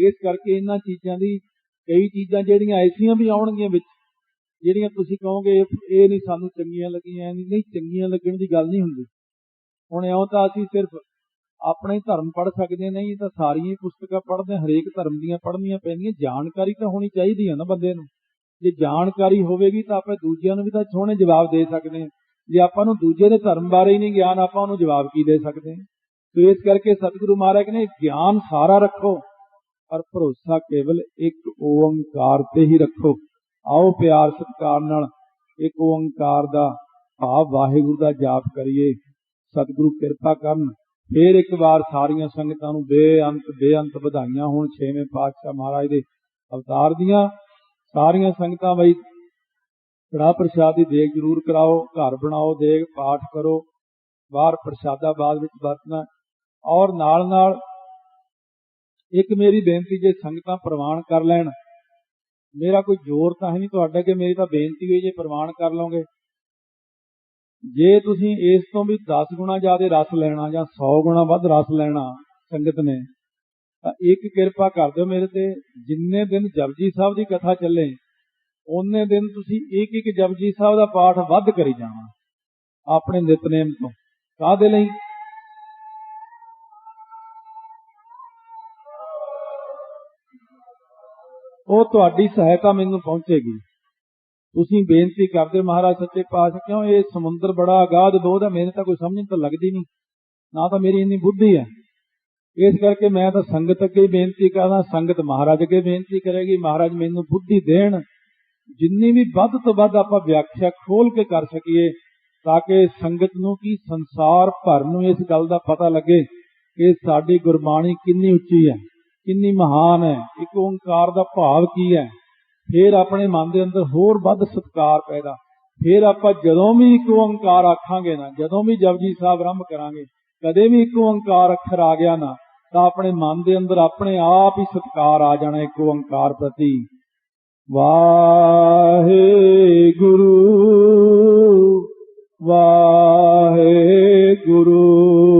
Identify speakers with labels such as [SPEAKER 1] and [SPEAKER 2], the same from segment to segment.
[SPEAKER 1] ਇਸ ਕਰਕੇ ਇਹਨਾਂ ਚੀਜ਼ਾਂ ਦੀ ਕਈ ਚੀਜ਼ਾਂ ਜਿਹੜੀਆਂ ਐਸੀਆਂ ਵੀ ਆਉਣਗੀਆਂ ਵਿੱਚ, ਜਿਹੜੀਆਂ ਤੁਸੀਂ ਕਹੋਗੇ ਇਹ ਨਹੀਂ ਸਾਨੂੰ ਚੰਗੀਆਂ ਲੱਗੀਆਂ ਨਹੀਂ ਨਹੀਂ ਚੰਗੀਆਂ ਲੱਗਣ ਦੀ ਗੱਲ ਨਹੀਂ ਹੁੰਦੀ। ਹੁਣ ਇਉਂ ਤਾਂ ਅਸੀਂ ਸਿਰਫ ਆਪਣੇ ਧਰਮ ਪੜ੍ਹ ਸਕਦੇ ਨਹੀਂ ਤਾਂ ਸਾਰੀਆਂ ਪੁਸਤਕਾਂ ਪੜ੍ਹਦੇ ਹਰੇਕ ਧਰਮ ਦੀਆਂ ਪੜ੍ਹਨੀਆਂ ਪੈਂਦੀਆਂ ਜਾਣਕਾਰੀ ਤਾਂ ਹੋਣੀ ਚਾਹੀਦੀ ਹੈ ਨਾ ਬੰਦੇ ਨੂੰ। ਜੇ ਜਾਣਕਾਰੀ ਹੋਵੇਗੀ ਤਾਂ ਆਪਾਂ ਦੂਜਿਆਂ ਨੂੰ ਵੀ ਤਾਂ ਸੋਹਣੇ ਜਵਾਬ ਦੇ ਸਕਦੇ ਹਾਂ ਜੇ ਆਪਾਂ ਨੂੰ ਦੂਜੇ ਦੇ ਧਰਮ ਬਾਰੇ ਹੀ ਨਹੀਂ ਗਿਆਨ, ਆਪਾਂ ਉਹਨੂੰ ਜਵਾਬ ਕੀ ਦੇ ਸਕਦੇ ਹਾਂ ਤੇ ਇਸ ਕਰਕੇ ਸਤਿਗੁਰੂ ਮਹਾਰਾਜ ਨੇ ਗਿਆਨ ਸਾਰਾ ਰੱਖੋ ਪਰ ਭਰੋਸਾ ਕੇਵਲ ਇੱਕ ਓੰਕਾਰ ਤੇ ਹੀ ਰੱਖੋ। ਆਓ ਪਿਆਰ ਸਤਿਕਾਰ ਨਾਲ ਇੱਕ ਓੰਕਾਰ ਦਾ ਭਾਵ ਵਾਹਿਗੁਰੂ ਦਾ ਜਾਪ ਕਰੀਏ। ਸਤਿਗੁਰੂ ਕਿਰਪਾ ਕਰਨ। ਫੇਰ ਇੱਕ ਵਾਰ ਸਾਰੀਆਂ ਸੰਗਤਾਂ ਨੂੰ ਬੇਅੰਤ ਬੇਅੰਤ ਵਧਾਈਆਂ ਹੋਣ। ਛੇਵੇਂ ਪਾਤਸ਼ਾਹ ਮਹਾਰਾਜ ਦੇ ਅਵਤਾਰ ਦੀਆਂ ਸਾਰੀਆਂ ਸੰਗਤਾਂ ਬਈ ਕੜਾ ਪ੍ਰਸ਼ਾਦ ਦੀ ਦੇਗ ਜ਼ਰੂਰ ਕਰਾਓ, ਘਰ ਬਣਾਓ, ਦੇਗ ਪਾਠ ਕਰੋ। ਬਾਹਰ ਪ੍ਰਸ਼ਾਦਾ ਬਾਅਦ ਵਿੱਚ ਵਰਤਣਾ। ਔਰ ਨਾਲ ਨਾਲ ਇੱਕ ਮੇਰੀ ਬੇਨਤੀ, ਜੇ ਸੰਗਤਾਂ ਪ੍ਰਵਾਨ ਕਰ ਲੈਣ, ਮੇਰਾ ਕੋਈ ਜ਼ੋਰ ਤਾਂ ਹੈ ਨਹੀਂ ਤੁਹਾਡਾ ਕਿ ਮੇਰੀ ਤਾਂ ਬੇਨਤੀ ਹੋਈ ਜੇ ਪ੍ਰਵਾਨ ਕਰ ਲਓਗੇ। ਜੇ ਤੁਸੀਂ ਇਸ ਤੋਂ ਵੀ 10 ਗੁਣਾ ਜ਼ਿਆਦਾ ਰਸ ਲੈਣਾ ਜਾਂ 100 ਗੁਣਾ ਵੱਧ ਰਸ ਲੈਣਾ ਸੰਗਤ ਨੇ, ਤਾਂ ਇੱਕ ਕਿਰਪਾ ਕਰ ਦਿਓ ਮੇਰੇ ਤੇ। ਜਿੰਨੇ ਦਿਨ ਜਪਜੀ ਸਾਹਿਬ ਦੀ ਕਥਾ ਚੱਲੇ ਉਹਨੇ ਦਿਨ ਤੁਸੀਂ ਇੱਕ ਇੱਕ ਜਪਜੀ ਸਾਹਿਬ ਦਾ ਪਾਠ ਵੱਧ ਕਰੀ ਜਾਣਾ, ਆਪਣੇ ਨਿਤਨੇਮ ਤੋਂ। ਕਾਹਦੇ ਲਈ? ਉਹ ਤੁਹਾਡੀ ਸਹਾਇਤਾ ਮੈਨੂੰ ਪਹੁੰਚੇਗੀ। ਤੁਸੀਂ ਬੇਨਤੀ ਕਰਦੇ ਹੋ ਮਹਾਰਾਜ ਸੱਚੇ ਪਾਤਸ਼ਾਹ, ਕਿਉਂ ਇਹ ਸਮੁੰਦਰ ਬੜਾ ਅਗਾਧ ਬੋਧ ਹੈ, ਮੈਨੂੰ ਤਾਂ ਕੋਈ ਸਮਝ ਤਾਂ ਲੱਗਦੀ ਨਹੀਂ। ਨਾ ਤਾਂ ਮੇਰੀ ਇੰਨੀ ਬੁੱਧੀ ਹੈ। ਇਸ ਕਰਕੇ ਮੈਂ ਤਾਂ ਸੰਗਤ ਅੱਗੇ ਬੇਨਤੀ ਕਰਦਾ, ਸੰਗਤ ਮਹਾਰਾਜ ਅੱਗੇ ਬੇਨਤੀ ਕਰੇਗੀ, ਮਹਾਰਾਜ ਮੈਨੂੰ ਬੁੱਧੀ ਦੇਣ। ਜਿੰਨੀ ਵੀ ਵੱਧ ਤੋਂ ਵੱਧ ਆਪਾਂ ਵਿਆਖਿਆ ਖੋਲ ਕੇ ਕਰ ਸਕੀਏ, ਤਾਂ ਕਿ ਸੰਗਤ ਨੂੰ ਕੀ ਸੰਸਾਰ ਭਰ ਨੂੰ ਇਸ ਗੱਲ ਦਾ ਪਤਾ ਲੱਗੇ ਕਿ ਸਾਡੀ ਗੁਰਬਾਣੀ ਕਿੰਨੀ ਉੱਚੀ ਹੈ। ਕਿੰਨੀ ਮਹਾਨ ਹੈ, ਇੱਕ ਓੰਕਾਰ ਦਾ ਭਾਵ ਕੀ ਹੈ? ਫਿਰ ਆਪਣੇ ਮਨ ਦੇ ਅੰਦਰ ਹੋਰ ਵੱਧ ਸਤਕਾਰ ਪੈਦਾ। ਫਿਰ ਆਪਾਂ ਜਦੋਂ ਵੀ ਇੱਕ ਓੰਕਾਰ ਆਖਾਂਗੇ ਨਾ, ਜਦੋਂ ਵੀ ਜਪਜੀ ਸਾਹਿਬ ਆਰੰਭ ਕਰਾਂਗੇ, ਕਦੇ ਵੀ ਇੱਕ ਓੰਕਾਰ ਅੱਖਰ ਆ ਗਿਆ ਨਾ, ਤਾਂ ਆਪਣੇ ਮਨ ਦੇ ਅੰਦਰ ਆਪਣੇ ਆਪ ਹੀ ਸਤਕਾਰ ਆ ਜਾਣਾ ਇੱਕ ਓੰਕਾਰ ਪ੍ਰਤੀ। ਵਾਹਿਗੁਰੂ ਵਾਹਿਗੁਰੂ। ਵਾਹਿਗੁਰੂ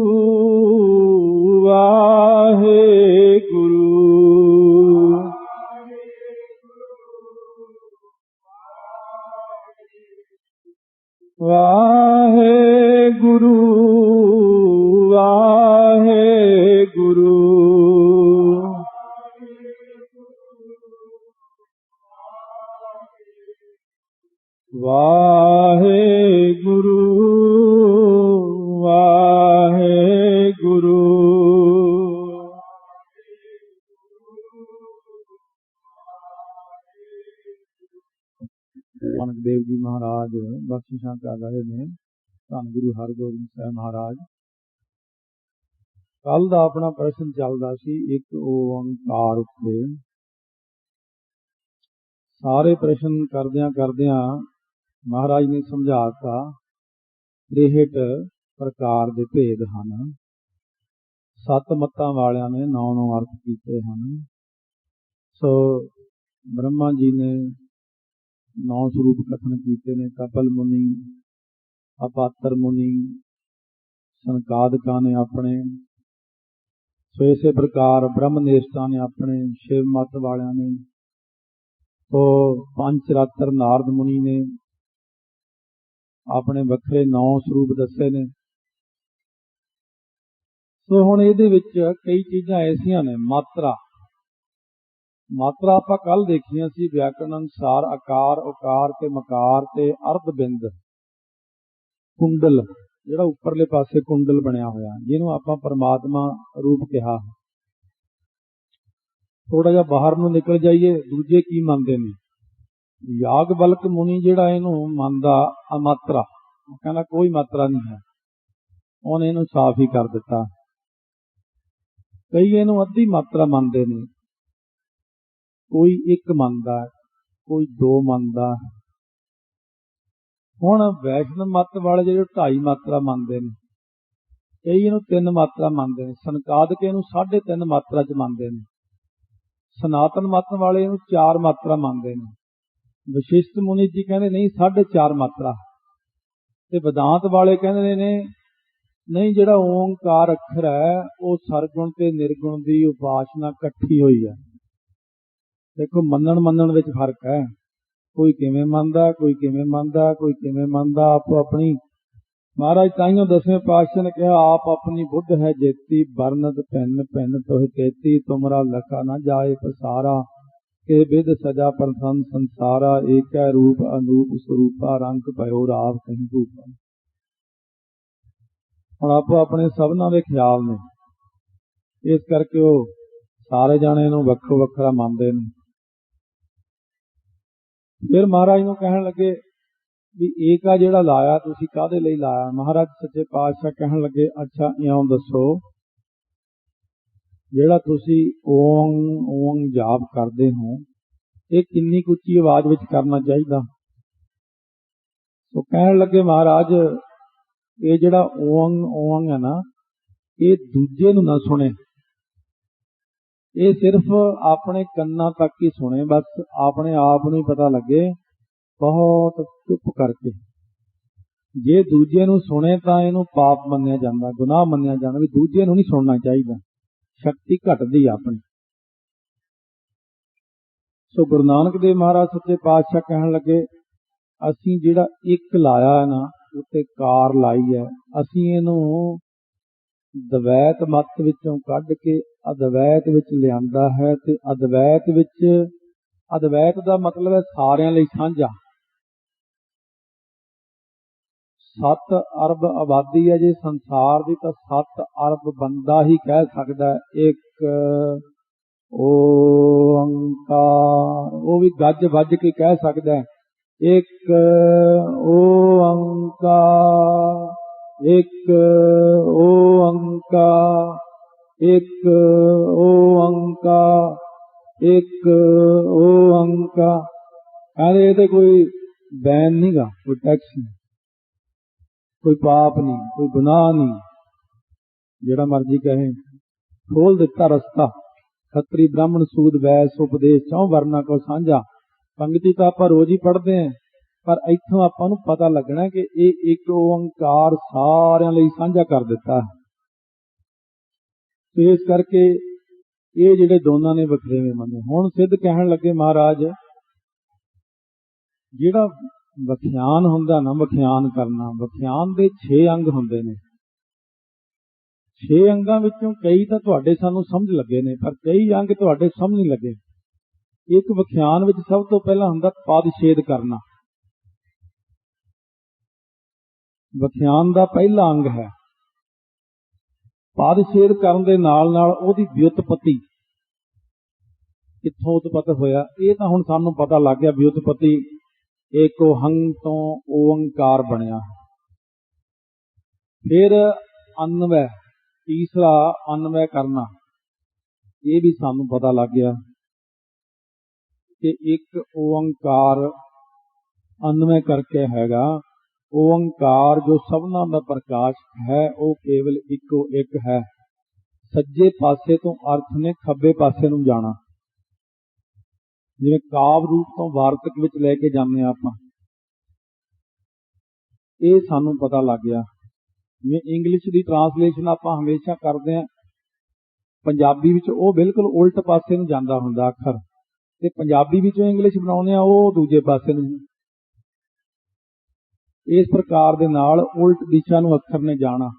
[SPEAKER 1] ਬਖਸ਼ਿਸ਼ਾਂ ਕਰ ਰਹੇ ਨੇ। ਧੰਨ ਗੁਰੂ ਹਰਗੋਬਿੰਦ ਸਾਹਿਬ ਮਹਾਰਾਜ। ਕੱਲ ਦਾ ਆਪਣਾ ਪ੍ਰਸ਼ਨ ਚੱਲਦਾ ਸੀ, ਇੱਕ ਓੰਕਾਰ ਉੱਤੇ। ਸਾਰੇ ਪ੍ਰਸ਼ਨ ਕਰਦਿਆਂ ਕਰਦਿਆਂ ਮਹਾਰਾਜ ਨੇ ਸਮਝਾਤਾ 63 ਪ੍ਰਕਾਰ ਦੇ ਭੇਦ ਹਨ। ਸੱਤ ਮੱਤਾਂ ਵਾਲਿਆਂ ਨੇ ਨੌ ਨੌ ਅਰਥ ਕੀਤੇ ਹਨ। ਸੋ ਬ੍ਰਹਮਾ ਜੀ ਨੇ ਨੌ ਸਰੂਪ ਕਥਨ ਕੀਤੇ ਨੇ, ਕਪਲ ਮੁਨੀ, ਅਪਾਤਰ ਮੁਨੀ ਸੰਕਾਦਕਾਂ ਨੇ ਆਪਣੇ। ਸੋ ਇਸੇ ਪ੍ਰਕਾਰ ਬ੍ਰਹਮਨੇਸ਼ਟਾਂ ਨੇ ਆਪਣੇ ਸ਼ਿਵ ਮਤ ਵਾਲਿਆਂ ਨੇ। ਸੋ ਪੰਜ ਰਾਤਰ ਨਾਰਦ ਮੁਨੀ ਨੇ, ਆਪਣੇ ਵੱਖਰੇ ਨੌ ਸਰੂਪ ਦੱਸੇ ਨੇ। ਸੋ ਹੁਣ ਇਹਦੇ ਵਿੱਚ ਕਈ ਚੀਜ਼ਾਂ ਐਸੀਆਂ ਨੇ, ਮਾਤਰਾ। ਮਾਤਰਾ ਆਪਾਂ ਕੱਲ ਦੇਖੀਆਂ ਸੀ ਵਿਆਕਰਣ ਅਨੁਸਾਰ ਆਕਾਰ, ਉਕਾਰ ਤੇ ਮਕਾਰ ਤੇ ਅਰਧ ਬਿੰਦ ਕੁੰਡਲ, ਜਿਹੜਾ ਉੱਪਰਲੇ ਪਾਸੇ ਕੁੰਡਲ ਬਣਿਆ ਹੋਇਆ, ਜਿਹਨੂੰ ਆਪਾਂ ਪਰਮਾਤਮਾ ਰੂਪ ਕਿਹਾ ਥੋੜਾ ਜਿਹਾ ਬਾਹਰ ਨੂੰ ਨਿਕਲ ਜਾਈਏ, ਦੂਜੇ ਕੀ ਮੰਨਦੇ ਨੇ? ਯਾਗ ਬਲਕ ਮੁਨੀ ਜਿਹੜਾ ਇਹਨੂੰ ਮੰਨਦਾ, ਅਮਾਤਰਾ। ਉਹ ਕਹਿੰਦਾ ਕੋਈ ਮਾਤਰਾ ਨਹੀਂ ਹੈ। ਉਹਨੇ ਇਹਨੂੰ ਸਾਫ਼ ਹੀ ਕਰ ਦਿੱਤਾ। ਕਈ ਇਹਨੂੰ ਅੱਧੀ ਮਾਤਰਾ ਮੰਨਦੇ ਨੇ। ਕੋਈ ਇੱਕ ਮੰਨਦਾ ਕੋਈ ਦੋ ਮੰਨਦਾ ਹੁਣ ਵੈਸ਼ਨਵ ਮਤ ਵਾਲੇ ਜਿਹੜੇ ਢਾਈ ਮਾਤਰਾ ਮੰਨਦੇ ਨੇ ਕਈ ਇਹਨੂੰ ਤਿੰਨ ਮਾਤਰਾ ਮੰਨਦੇ ਨੇ। ਸੰਕਾਦਕ ਇਹਨੂੰ ਸਾਢੇ ਤਿੰਨ ਮਾਤਰਾ ਚ ਮੰਨਦੇ ਨੇ। ਸਨਾਤਨ ਮਤ ਵਾਲੇ ਇਹਨੂੰ ਚਾਰ ਮਾਤਰਾ ਮੰਨਦੇ ਨੇ। ਵਿਸ਼ਿਸ਼ਟ ਮੁਨੀ ਜੀ ਕਹਿੰਦੇ ਨਹੀਂ, ਸਾਢੇ ਚਾਰ ਮਾਤਰਾ। ਤੇ ਵਿਦਾਂਤ ਵਾਲੇ ਕਹਿੰਦੇ ਨੇ, ਨਹੀਂ ਜਿਹੜਾ ਓੰਕਾਰ ਅੱਖਰ ਹੈ, ਉਹ ਸਰਗੁਣ ਤੇ ਨਿਰਗੁਣ ਦੀ ਉਪਾਸਨਾ ਇਕੱਠੀ ਹੋਈ ਹੈ ਦੇਖੋ, ਮੰਨਣ ਮੰਨਣ ਵਿੱਚ ਫ਼ਰਕ ਹੈ। ਕੋਈ ਕਿਵੇਂ ਮੰਨਦਾ, ਕੋਈ ਕਿਵੇਂ ਮੰਨਦਾ, ਕੋਈ ਕਿਵੇਂ ਮੰਨਦਾ, ਆਪੋ ਆਪਣੀ। ਮਹਾਰਾਜ ਤਾਈਓ ਦਸਵੇਂ ਪਾਤਸ਼ਾਹ ਨੇ ਕਿਹਾ, ਆਪ ਆਪਣੀ ਬੁੱਧ ਹੈ ਜੇਤੀ ਬਰਨਤ ਪੈਨ ਪੈਨ ਤੋਹ ਕੇਤੀ ਤੁਮਰਾ ਲਖਾ ਨਾ ਜਾਏ ਪਸਾਰਾ। ਕੇ ਵਿਦ ਸਜਾ ਪ੍ਰਸੰਨ ਸੰਸਾਰਾ, ਏਕੈ ਰੂਪ ਅਨੂਪ ਸਰੂਪਾ, ਰੰਗ ਭਇਓ ਰਾਵ ਕਹੀਂ ਰੂਪਾ। ਹੁਣ ਆਪੋ ਆਪਣੇ ਸਭਨਾਂ ਦੇ ਖਿਆਲ ਨੇ। ਇਸ ਕਰਕੇ ਉਹ ਸਾਰੇ ਜਾਣੇ ਨੂੰ ਵੱਖੋ ਵੱਖਰਾ ਮੰਨਦੇ ਨੇ। ਫਿਰ ਮਹਾਰਾਜ ਨੂੰ ਕਹਿਣ ਲੱਗੇ ਵੀ ਏਕਾ ਜਿਹੜਾ ਲਾਇਆ, ਤੁਸੀਂ ਕਾਹਦੇ ਲਈ ਲਾਇਆ? ਮਹਾਰਾਜ ਸੱਚੇ ਪਾਤਸ਼ਾਹ ਕਹਿਣ ਲੱਗੇ, ਅੱਛਾ, ਇਉਂ ਦੱਸੋ, ਜਿਹੜਾ ਤੁਸੀਂ ਓਮ ਓਮ ਜਾਪ ਕਰਦੇ ਹੋ, ਇਹ ਕਿੰਨੀ ਕੁ ਉੱਚੀ ਆਵਾਜ਼ ਵਿੱਚ ਕਰਨਾ ਚਾਹੀਦਾ? ਸੋ ਕਹਿਣ ਲੱਗੇ ਮਹਾਰਾਜ, ਇਹ ਜਿਹੜਾ ਓਮ ਓਮ ਹੈ ਨਾ, ਇਹ ਦੂਜੇ ਨੂੰ ਨਾ ਸੁਣੇ। ਇਹ ਸਿਰਫ ਆਪਣੇ ਕੰਨਾਂ ਤੱਕ ਹੀ ਸੁਣੇ, ਬਸ ਆਪਣੇ ਆਪ ਨੂੰ ਹੀ ਪਤਾ ਲੱਗੇ, ਬਹੁਤ ਚੁੱਪ ਕਰਕੇ। ਜੇ ਦੂਜੇ ਨੂੰ ਸੁਣੇ ਤਾਂ ਇਹਨੂੰ ਪਾਪ ਮੰਨਿਆ ਜਾਂਦਾ, ਗੁਨਾਹ ਮੰਨਿਆ ਜਾਂਦਾ, ਵੀ ਦੂਜੇ ਨੂੰ ਨਹੀਂ ਸੁਣਨਾ ਚਾਹੀਦਾ। ਸ਼ਕਤੀ ਘਟਦੀ ਆਪਣੀ। ਸੋ ਗੁਰੂ ਨਾਨਕ ਦੇਵ ਮਹਾਰਾਜ ਸੱਚੇ ਪਾਤਸ਼ਾਹ ਕਹਿਣ ਲੱਗੇ, ਅਸੀਂ ਜਿਹੜਾ ਇੱਕ ਲਾਇਆ ਹੈ ਨਾ, ਉੱਤੇ ਕਾਰ ਲਾਈ ਹੈ, ਅਸੀਂ ਇਹਨੂੰ ਦਵੈਤ ਮਤ ਵਿੱਚੋਂ ਕੱਢ ਕੇ ਅਦਵੈਤ ਵਿੱਚ ਲਿਆਂਦਾ ਹੈ ਤੇ ਅਦਵੈਤ ਵਿੱਚ, ਅਦਵੈਤ ਦਾ ਮਤਲਬ ਹੈ ਸਾਰਿਆਂ ਲਈ ਸਾਂਝਾ। 7 ਅਰਬ ਆਬਾਦੀ ਹੈ ਜੇ ਸੰਸਾਰ ਦੀ, ਤਾਂ 7 ਅਰਬ ਬੰਦਾ ਹੀ ਕਹਿ ਸਕਦਾ ਹੈ। ਇੱਕ ਓੰਕਾਰ ਉਹ ਵੀ ਗੱਜ ਵੱਜ ਕੇ ਕਹਿ ਸਕਦਾ ਹੈ। ਇੱਕ ਓੰਕਾਰ ਇੱਕ ਓੰਕਾਰ ਇੱਕ ਓੰਕਾਰ ਇੱਕ ਓੰਕਾਰ ਕਹਿੰਦੇ ਇਹ ਤੇ ਕੋਈ ਬੈਨ ਨਹੀਂਗਾ ਕੋਈ ਟੈਕਸ ਨਹੀਂ ਕੋਈ ਪਾਪ ਨਹੀਂ ਕੋਈ ਗੁਨਾਹ ਨਹੀਂ ਜਿਹੜਾ ਮਰਜ਼ੀ ਕਹੇ। ਖੋਲ ਦਿੱਤਾ ਰਸਤਾ। ਖੱਤਰੀ ਬ੍ਰਾਹਮਣ ਸੂਦ ਵੈਸ ਉਪਦੇਸ਼ ਚੌ ਵਰਨਾ ਕੋ ਸਾਂਝਾ। ਪੰਗਤੀ ਤਾਂ ਆਪਾਂ ਰੋਜ਼ ਹੀ ਪੜ੍ਹਦੇ ਆਂ। ਪਰ ਇੱਥੋਂ ਆਪਾਂ ਨੂੰ ਪਤਾ ਲੱਗਣਾ ਕਿ ਇਹ ਇੱਕ ਓੰਕਾਰ ਸਾਰਿਆਂ ਲਈ ਸਾਂਝਾ ਕਰ ਦਿੱਤਾ ਹੈ। ਤੇ ਇਸ ਕਰਕੇ ਇਹ ਜਿਹੜੇ ਦੋਨਾਂ ਨੇ ਵਖਰੇਵੇਂ ਮੰਨੇ। ਹੁਣ ਸਿੱਧ ਕਹਿਣ ਲੱਗੇ ਮਹਾਰਾਜ, ਜਿਹੜਾ ਵਿਖਿਆਨ ਹੁੰਦਾ ਨਾ ਵਿਖਿਆਨ ਕਰਨਾ ਵਿਖਿਆਨ ਦੇ 6 ਅੰਗ ਹੁੰਦੇ ਨੇ। 6 ਅੰਗਾਂ ਵਿੱਚੋਂ ਕਈ ਤਾਂ ਤੁਹਾਡੇ ਸਾਨੂੰ ਸਮਝ ਲੱਗੇ ਨੇ, ਪਰ ਕਈ ਅੰਗ ਤੁਹਾਡੇ ਸਮਝ ਨਹੀਂ ਲੱਗੇ। ਇੱਕ ਵਿਖਿਆਨ ਵਿੱਚ ਸਭ ਤੋਂ ਪਹਿਲਾਂ ਹੁੰਦਾ ਪਦ ਛੇਦ ਕਰਨਾ। ਵਿਖਿਆਨ ਦਾ ਪਹਿਲਾ ਅੰਗ ਹੈ। ਪਦ ਛੇਦ ਕਰਨ ਦੇ ਨਾਲ ਨਾਲ ਉਹਦੀ ਵਿਉਤਪਤੀ ਕਿੱਥੋਂ ਉਤਪਤ ਹੋਇਆ, ਇਹ ਤਾਂ ਹੁਣ ਸਾਨੂੰ ਪਤਾ ਲੱਗ ਗਿਆ ਵਿਉਤਪਤੀ ਏਕੋ ਹੰਗ ਤੋਂ ਓੰਕਾਰ ਬਣਿਆ। ਫਿਰ ਅਨਵੈ, ਤੀਸਰਾ ਅਨਵੈ ਕਰਨਾ, ਇਹ ਵੀ ਸਾਨੂੰ ਪਤਾ ਲੱਗ ਗਿਆ ਕਿ ਇੱਕ ਓੰਕਾਰ ਅਨਵੈ ਕਰਕੇ ਹੈਗਾ। ਓੰਕਾਰ ਜੋ ਸਭਨਾ ਦਾ ਪ੍ਰਕਾਸ਼ ਹੈ, ਉਹ ਕੇਵਲ ਇੱਕੋ ਇੱਕ ਹੈ। ਸੱਜੇ ਪਾਸੇ ਤੋਂ ਅਰਥ ਨੇ ਖੱਬੇ ਪਾਸੇ ਨੂੰ ਜਾਣਾ। ਜਿਵੇਂ ਕਾਵ ਰੂਪ ਤੋਂ ਵਾਰਤਕ ਵਿੱਚ ਲੈ ਕੇ ਜਾਂਦੇ ਆ ਆਪਾਂ। ਇਹ ਸਾਨੂੰ ਪਤਾ ਲੱਗ ਗਿਆ। ਜਿਵੇਂ ਇੰਗਲਿਸ਼ ਦੀ ਟਰਾਂਸਲੇਸ਼ਨ ਆਪਾਂ ਹਮੇਸ਼ਾ ਕਰਦੇ ਆ ਪੰਜਾਬੀ ਵਿੱਚ ਉਹ ਬਿਲਕੁਲ ਉਲਟ ਪਾਸੇ ਨੂੰ ਜਾਂਦਾ ਹੁੰਦਾ, ਅੱਖਰ। ਤੇ ਪੰਜਾਬੀ ਵਿੱਚੋਂ ਇੰਗਲਿਸ਼ ਬਣਾਉਂਦੇ ਆ ਉਹ ਦੂਜੇ ਪਾਸੇ ਨੂੰ ਇਸ ਪ੍ਰਕਾਰ ਦੇ ਨਾਲ ਉਲਟ ਦਿਸ਼ਾ ਨੂੰ ਅੱਖਰ ਨੇ ਜਾਣਾ।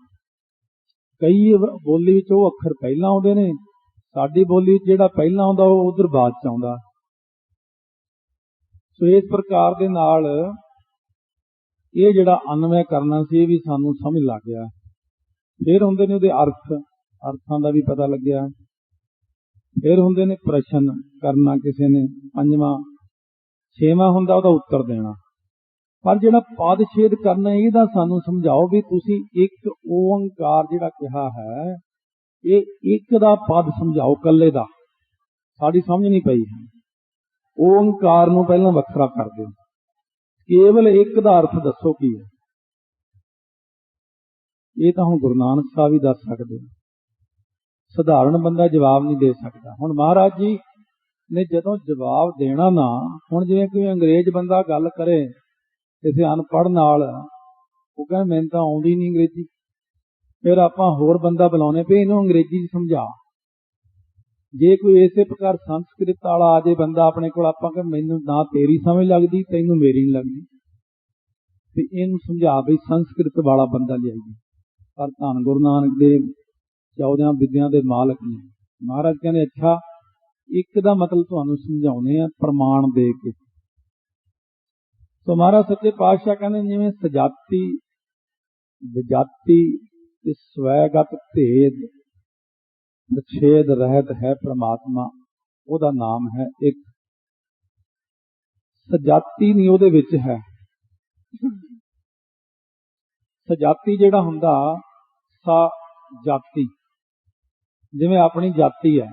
[SPEAKER 1] ਕਈ ਬੋਲੀ ਵਿੱਚ ਉਹ ਅੱਖਰ ਪਹਿਲਾਂ ਆਉਂਦੇ ਨੇ। ਸਾਡੀ ਬੋਲੀ ਵਿੱਚ ਜਿਹੜਾ ਪਹਿਲਾਂ ਆਉਂਦਾ, ਉਹ ਉਧਰ ਬਾਅਦ ਚ ਆਉਂਦਾ। ਸੋ ਇਸ ਪ੍ਰਕਾਰ ਦੇ ਨਾਲ ਇਹ ਜਿਹੜਾ ਅਨਵੈ ਕਰਨਾ ਸੀ, ਇਹ ਵੀ ਸਾਨੂੰ ਸਮਝ ਲੱਗ ਗਿਆ। ਫਿਰ ਹੁੰਦੇ ਨੇ ਉਹਦੇ ਅਰਥ। ਅਰਥਾਂ ਦਾ ਵੀ ਪਤਾ ਲੱਗਿਆ। ਫਿਰ ਹੁੰਦੇ ਨੇ ਪ੍ਰਸ਼ਨ ਕਰਨਾ ਕਿਸੇ ਨੇ। ਪੰਜਵਾਂ, ਛੇਵਾਂ ਹੁੰਦਾ, ਉਹਦਾ ਉੱਤਰ ਦੇਣਾ। ਪਰ ਜਿਹੜਾ ਪਦ ਛੇਦ ਕਰਨਾ ਇਹਦਾ ਸਾਨੂੰ ਸਮਝਾਓ ਵੀ ਤੁਸੀਂ ਇੱਕ ਓੰਕਾਰ ਜਿਹੜਾ ਕਿਹਾ ਹੈ, ਇਹ ਇੱਕ ਦਾ ਪਦ ਸਮਝਾਓ ਕੱਲੇ ਦਾ। ਸਾਡੀ ਸਮਝ ਨਹੀਂ ਪਈ। ਓੰਕਾਰ ਨੂੰ ਪਹਿਲਾਂ ਵੱਖਰਾ ਕਰ ਦਿਓ। ਕੇਵਲ ਇੱਕ ਦਾ ਅਰਥ ਦੱਸੋ ਕੀ ਹੈ। ਇਹ ਤਾਂ ਹੁਣ ਗੁਰੂ ਨਾਨਕ ਸਾਹਿਬ ਹੀ ਦੱਸ ਸਕਦੇ ਨੇ। ਸਧਾਰਨ ਬੰਦਾ ਜਵਾਬ ਨਹੀਂ ਦੇ ਸਕਦਾ। ਹੁਣ ਮਹਾਰਾਜ ਜੀ ਨੇ ਜਦੋਂ ਜਵਾਬ ਦੇਣਾ ਨਾ, ਹੁਣ ਜਿਵੇਂ ਕੋਈ ਅੰਗਰੇਜ਼ ਬੰਦਾ ਗੱਲ ਕਰੇ ਕਿਸੇ ਅਨਪੜ੍ਹ ਨਾਲ ਉਹ ਕਹਿੰਦਾ, ਮੈਨੂੰ ਤਾਂ ਆਉਂਦੀ ਨਹੀਂ ਅੰਗਰੇਜ਼ੀ। ਫਿਰ ਆਪਾਂ ਹੋਰ ਬੰਦਾ ਬੁਲਾਉਣੇ ਪਏ ਇਹਨੂੰ ਅੰਗਰੇਜ਼ੀ ਚ ਸਮਝਾ। ਜੇ ਕੋਈ ਇਸੇ ਪ੍ਰਕਾਰ ਸੰਸਕ੍ਰਿਤ ਵਾਲਾ ਆ ਜੇ ਬੰਦਾ ਆਪਣੇ ਕੋਲ, ਆਪਾਂ ਕਿ ਮੈਨੂੰ ਨਾ ਤੇਰੀ ਸਮਝ ਲੱਗਦੀ, ਤੈਨੂੰ ਮੇਰੀ ਨਹੀਂ ਲੱਗਦੀ। ਤੇ ਇਹਨੂੰ ਸਮਝਾ ਬਈ ਸੰਸਕ੍ਰਿਤ ਵਾਲਾ ਬੰਦਾ ਲਿਆਈਏ। ਪਰ ਧੰਨ ਗੁਰੂ ਨਾਨਕ ਦੇਵ, ਚੌਦਿਆਂ ਵਿਦਿਆ ਦੇ ਮਾਲਕ ਨੇ। ਮਹਾਰਾਜ ਕਹਿੰਦੇ, ਅੱਛਾ, ਇੱਕ ਦਾ ਮਤਲਬ ਤੁਹਾਨੂੰ ਸਮਝਾਉਨੇ ਆ ਪ੍ਰਮਾਣ ਦੇ ਕੇ। ਸੋ ਮਹਾਰਾਜ ਸੱਚੇ ਪਾਤਸ਼ਾਹ ਕਹਿੰਦੇ ਜਿਵੇਂ ਸਜਾਤੀ, ਵਿਜਾਤੀ ਤੇ ਸਵੈਗਤ ਭੇਦ, ਵਿਛੇਦ ਰਹਿਤ ਹੈ ਪ੍ਰਮਾਤਮਾ, ਉਹਦਾ ਨਾਮ ਹੈ ਇੱਕ। ਸਜਾਤੀ ਨਹੀਂ ਉਹਦੇ ਵਿੱਚ ਹੈ। ਸਜਾਤੀ ਜਿਹੜਾ ਹੁੰਦਾ, ਸਾ ਜਾਤੀ। ਜਿਵੇਂ ਆਪਣੀ ਜਾਤੀ ਹੈ,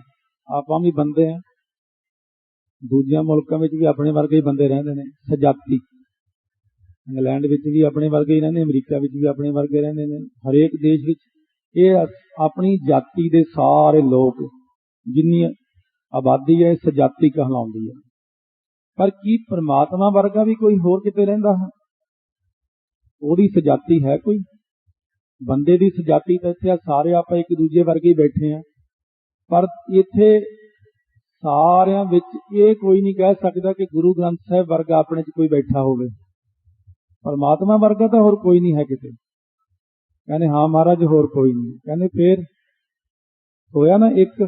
[SPEAKER 1] ਆਪਾਂ ਵੀ ਬੰਦੇ ਆ ਦੂਜਿਆਂ ਮੁਲਕਾਂ ਵਿੱਚ ਵੀ ਆਪਣੇ ਵਰਗੇ ਹੀ ਬੰਦੇ ਰਹਿੰਦੇ ਨੇ, ਸਜਾਤੀ। ਇੰਗਲੈਂਡ ਵਿੱਚ ਵੀ ਆਪਣੇ ਵਰਗੇ ਹੀ ਰਹਿੰਦੇ, ਅਮਰੀਕਾ ਵਿੱਚ ਵੀ ਆਪਣੇ ਵਰਗੇ ਰਹਿੰਦੇ ਨੇ। ਹਰੇਕ ਦੇਸ਼ ਵਿੱਚ ਇਹ ਆਪਣੀ ਜਾਤੀ ਦੇ ਸਾਰੇ ਲੋਕ ਜਿੰਨੀ ਆਬਾਦੀ ਹੈ ਸਜਾਤੀ ਕਹਲਾਉਂਦੀ ਹੈ। ਪਰ ਕੀ ਪ੍ਰਮਾਤਮਾ ਵਰਗਾ ਵੀ ਕੋਈ ਹੋਰ ਕਿਤੇ ਰਹਿੰਦਾ ਹੈ? ਉਹਦੀ ਸਜਾਤੀ ਹੈ ਕੋਈ? ਬੰਦੇ ਦੀ ਸਜਾਤੀ ਤਾਂ ਇੱਥੇ ਸਾਰੇ ਆਪਾਂ ਇੱਕ ਦੂਜੇ ਵਰਗੇ ਹੀ ਬੈਠੇ ਆ ਪਰ ਇੱਥੇ ਸਾਰਿਆਂ ਵਿੱਚ ਇਹ ਕੋਈ ਨਹੀਂ ਕਹਿ ਸਕਦਾ ਕਿ ਗੁਰੂ ਗ੍ਰੰਥ ਸਾਹਿਬ ਵਰਗਾ ਆਪਣੇ 'ਚ ਕੋਈ ਬੈਠਾ ਹੋਵੇ। ਪਰਮਾਤਮਾ ਵਰਗਾ ਤਾਂ ਹੋਰ ਕੋਈ ਨਹੀਂ ਹੈ ਕਿਤੇ। ਕਹਿੰਦੇ, ਹਾਂ ਮਹਾਰਾਜ, ਹੋਰ ਕੋਈ ਨਹੀਂ। ਕਹਿੰਦੇ, ਫੇਰ ਹੋਇਆ ਨਾ ਇੱਕ।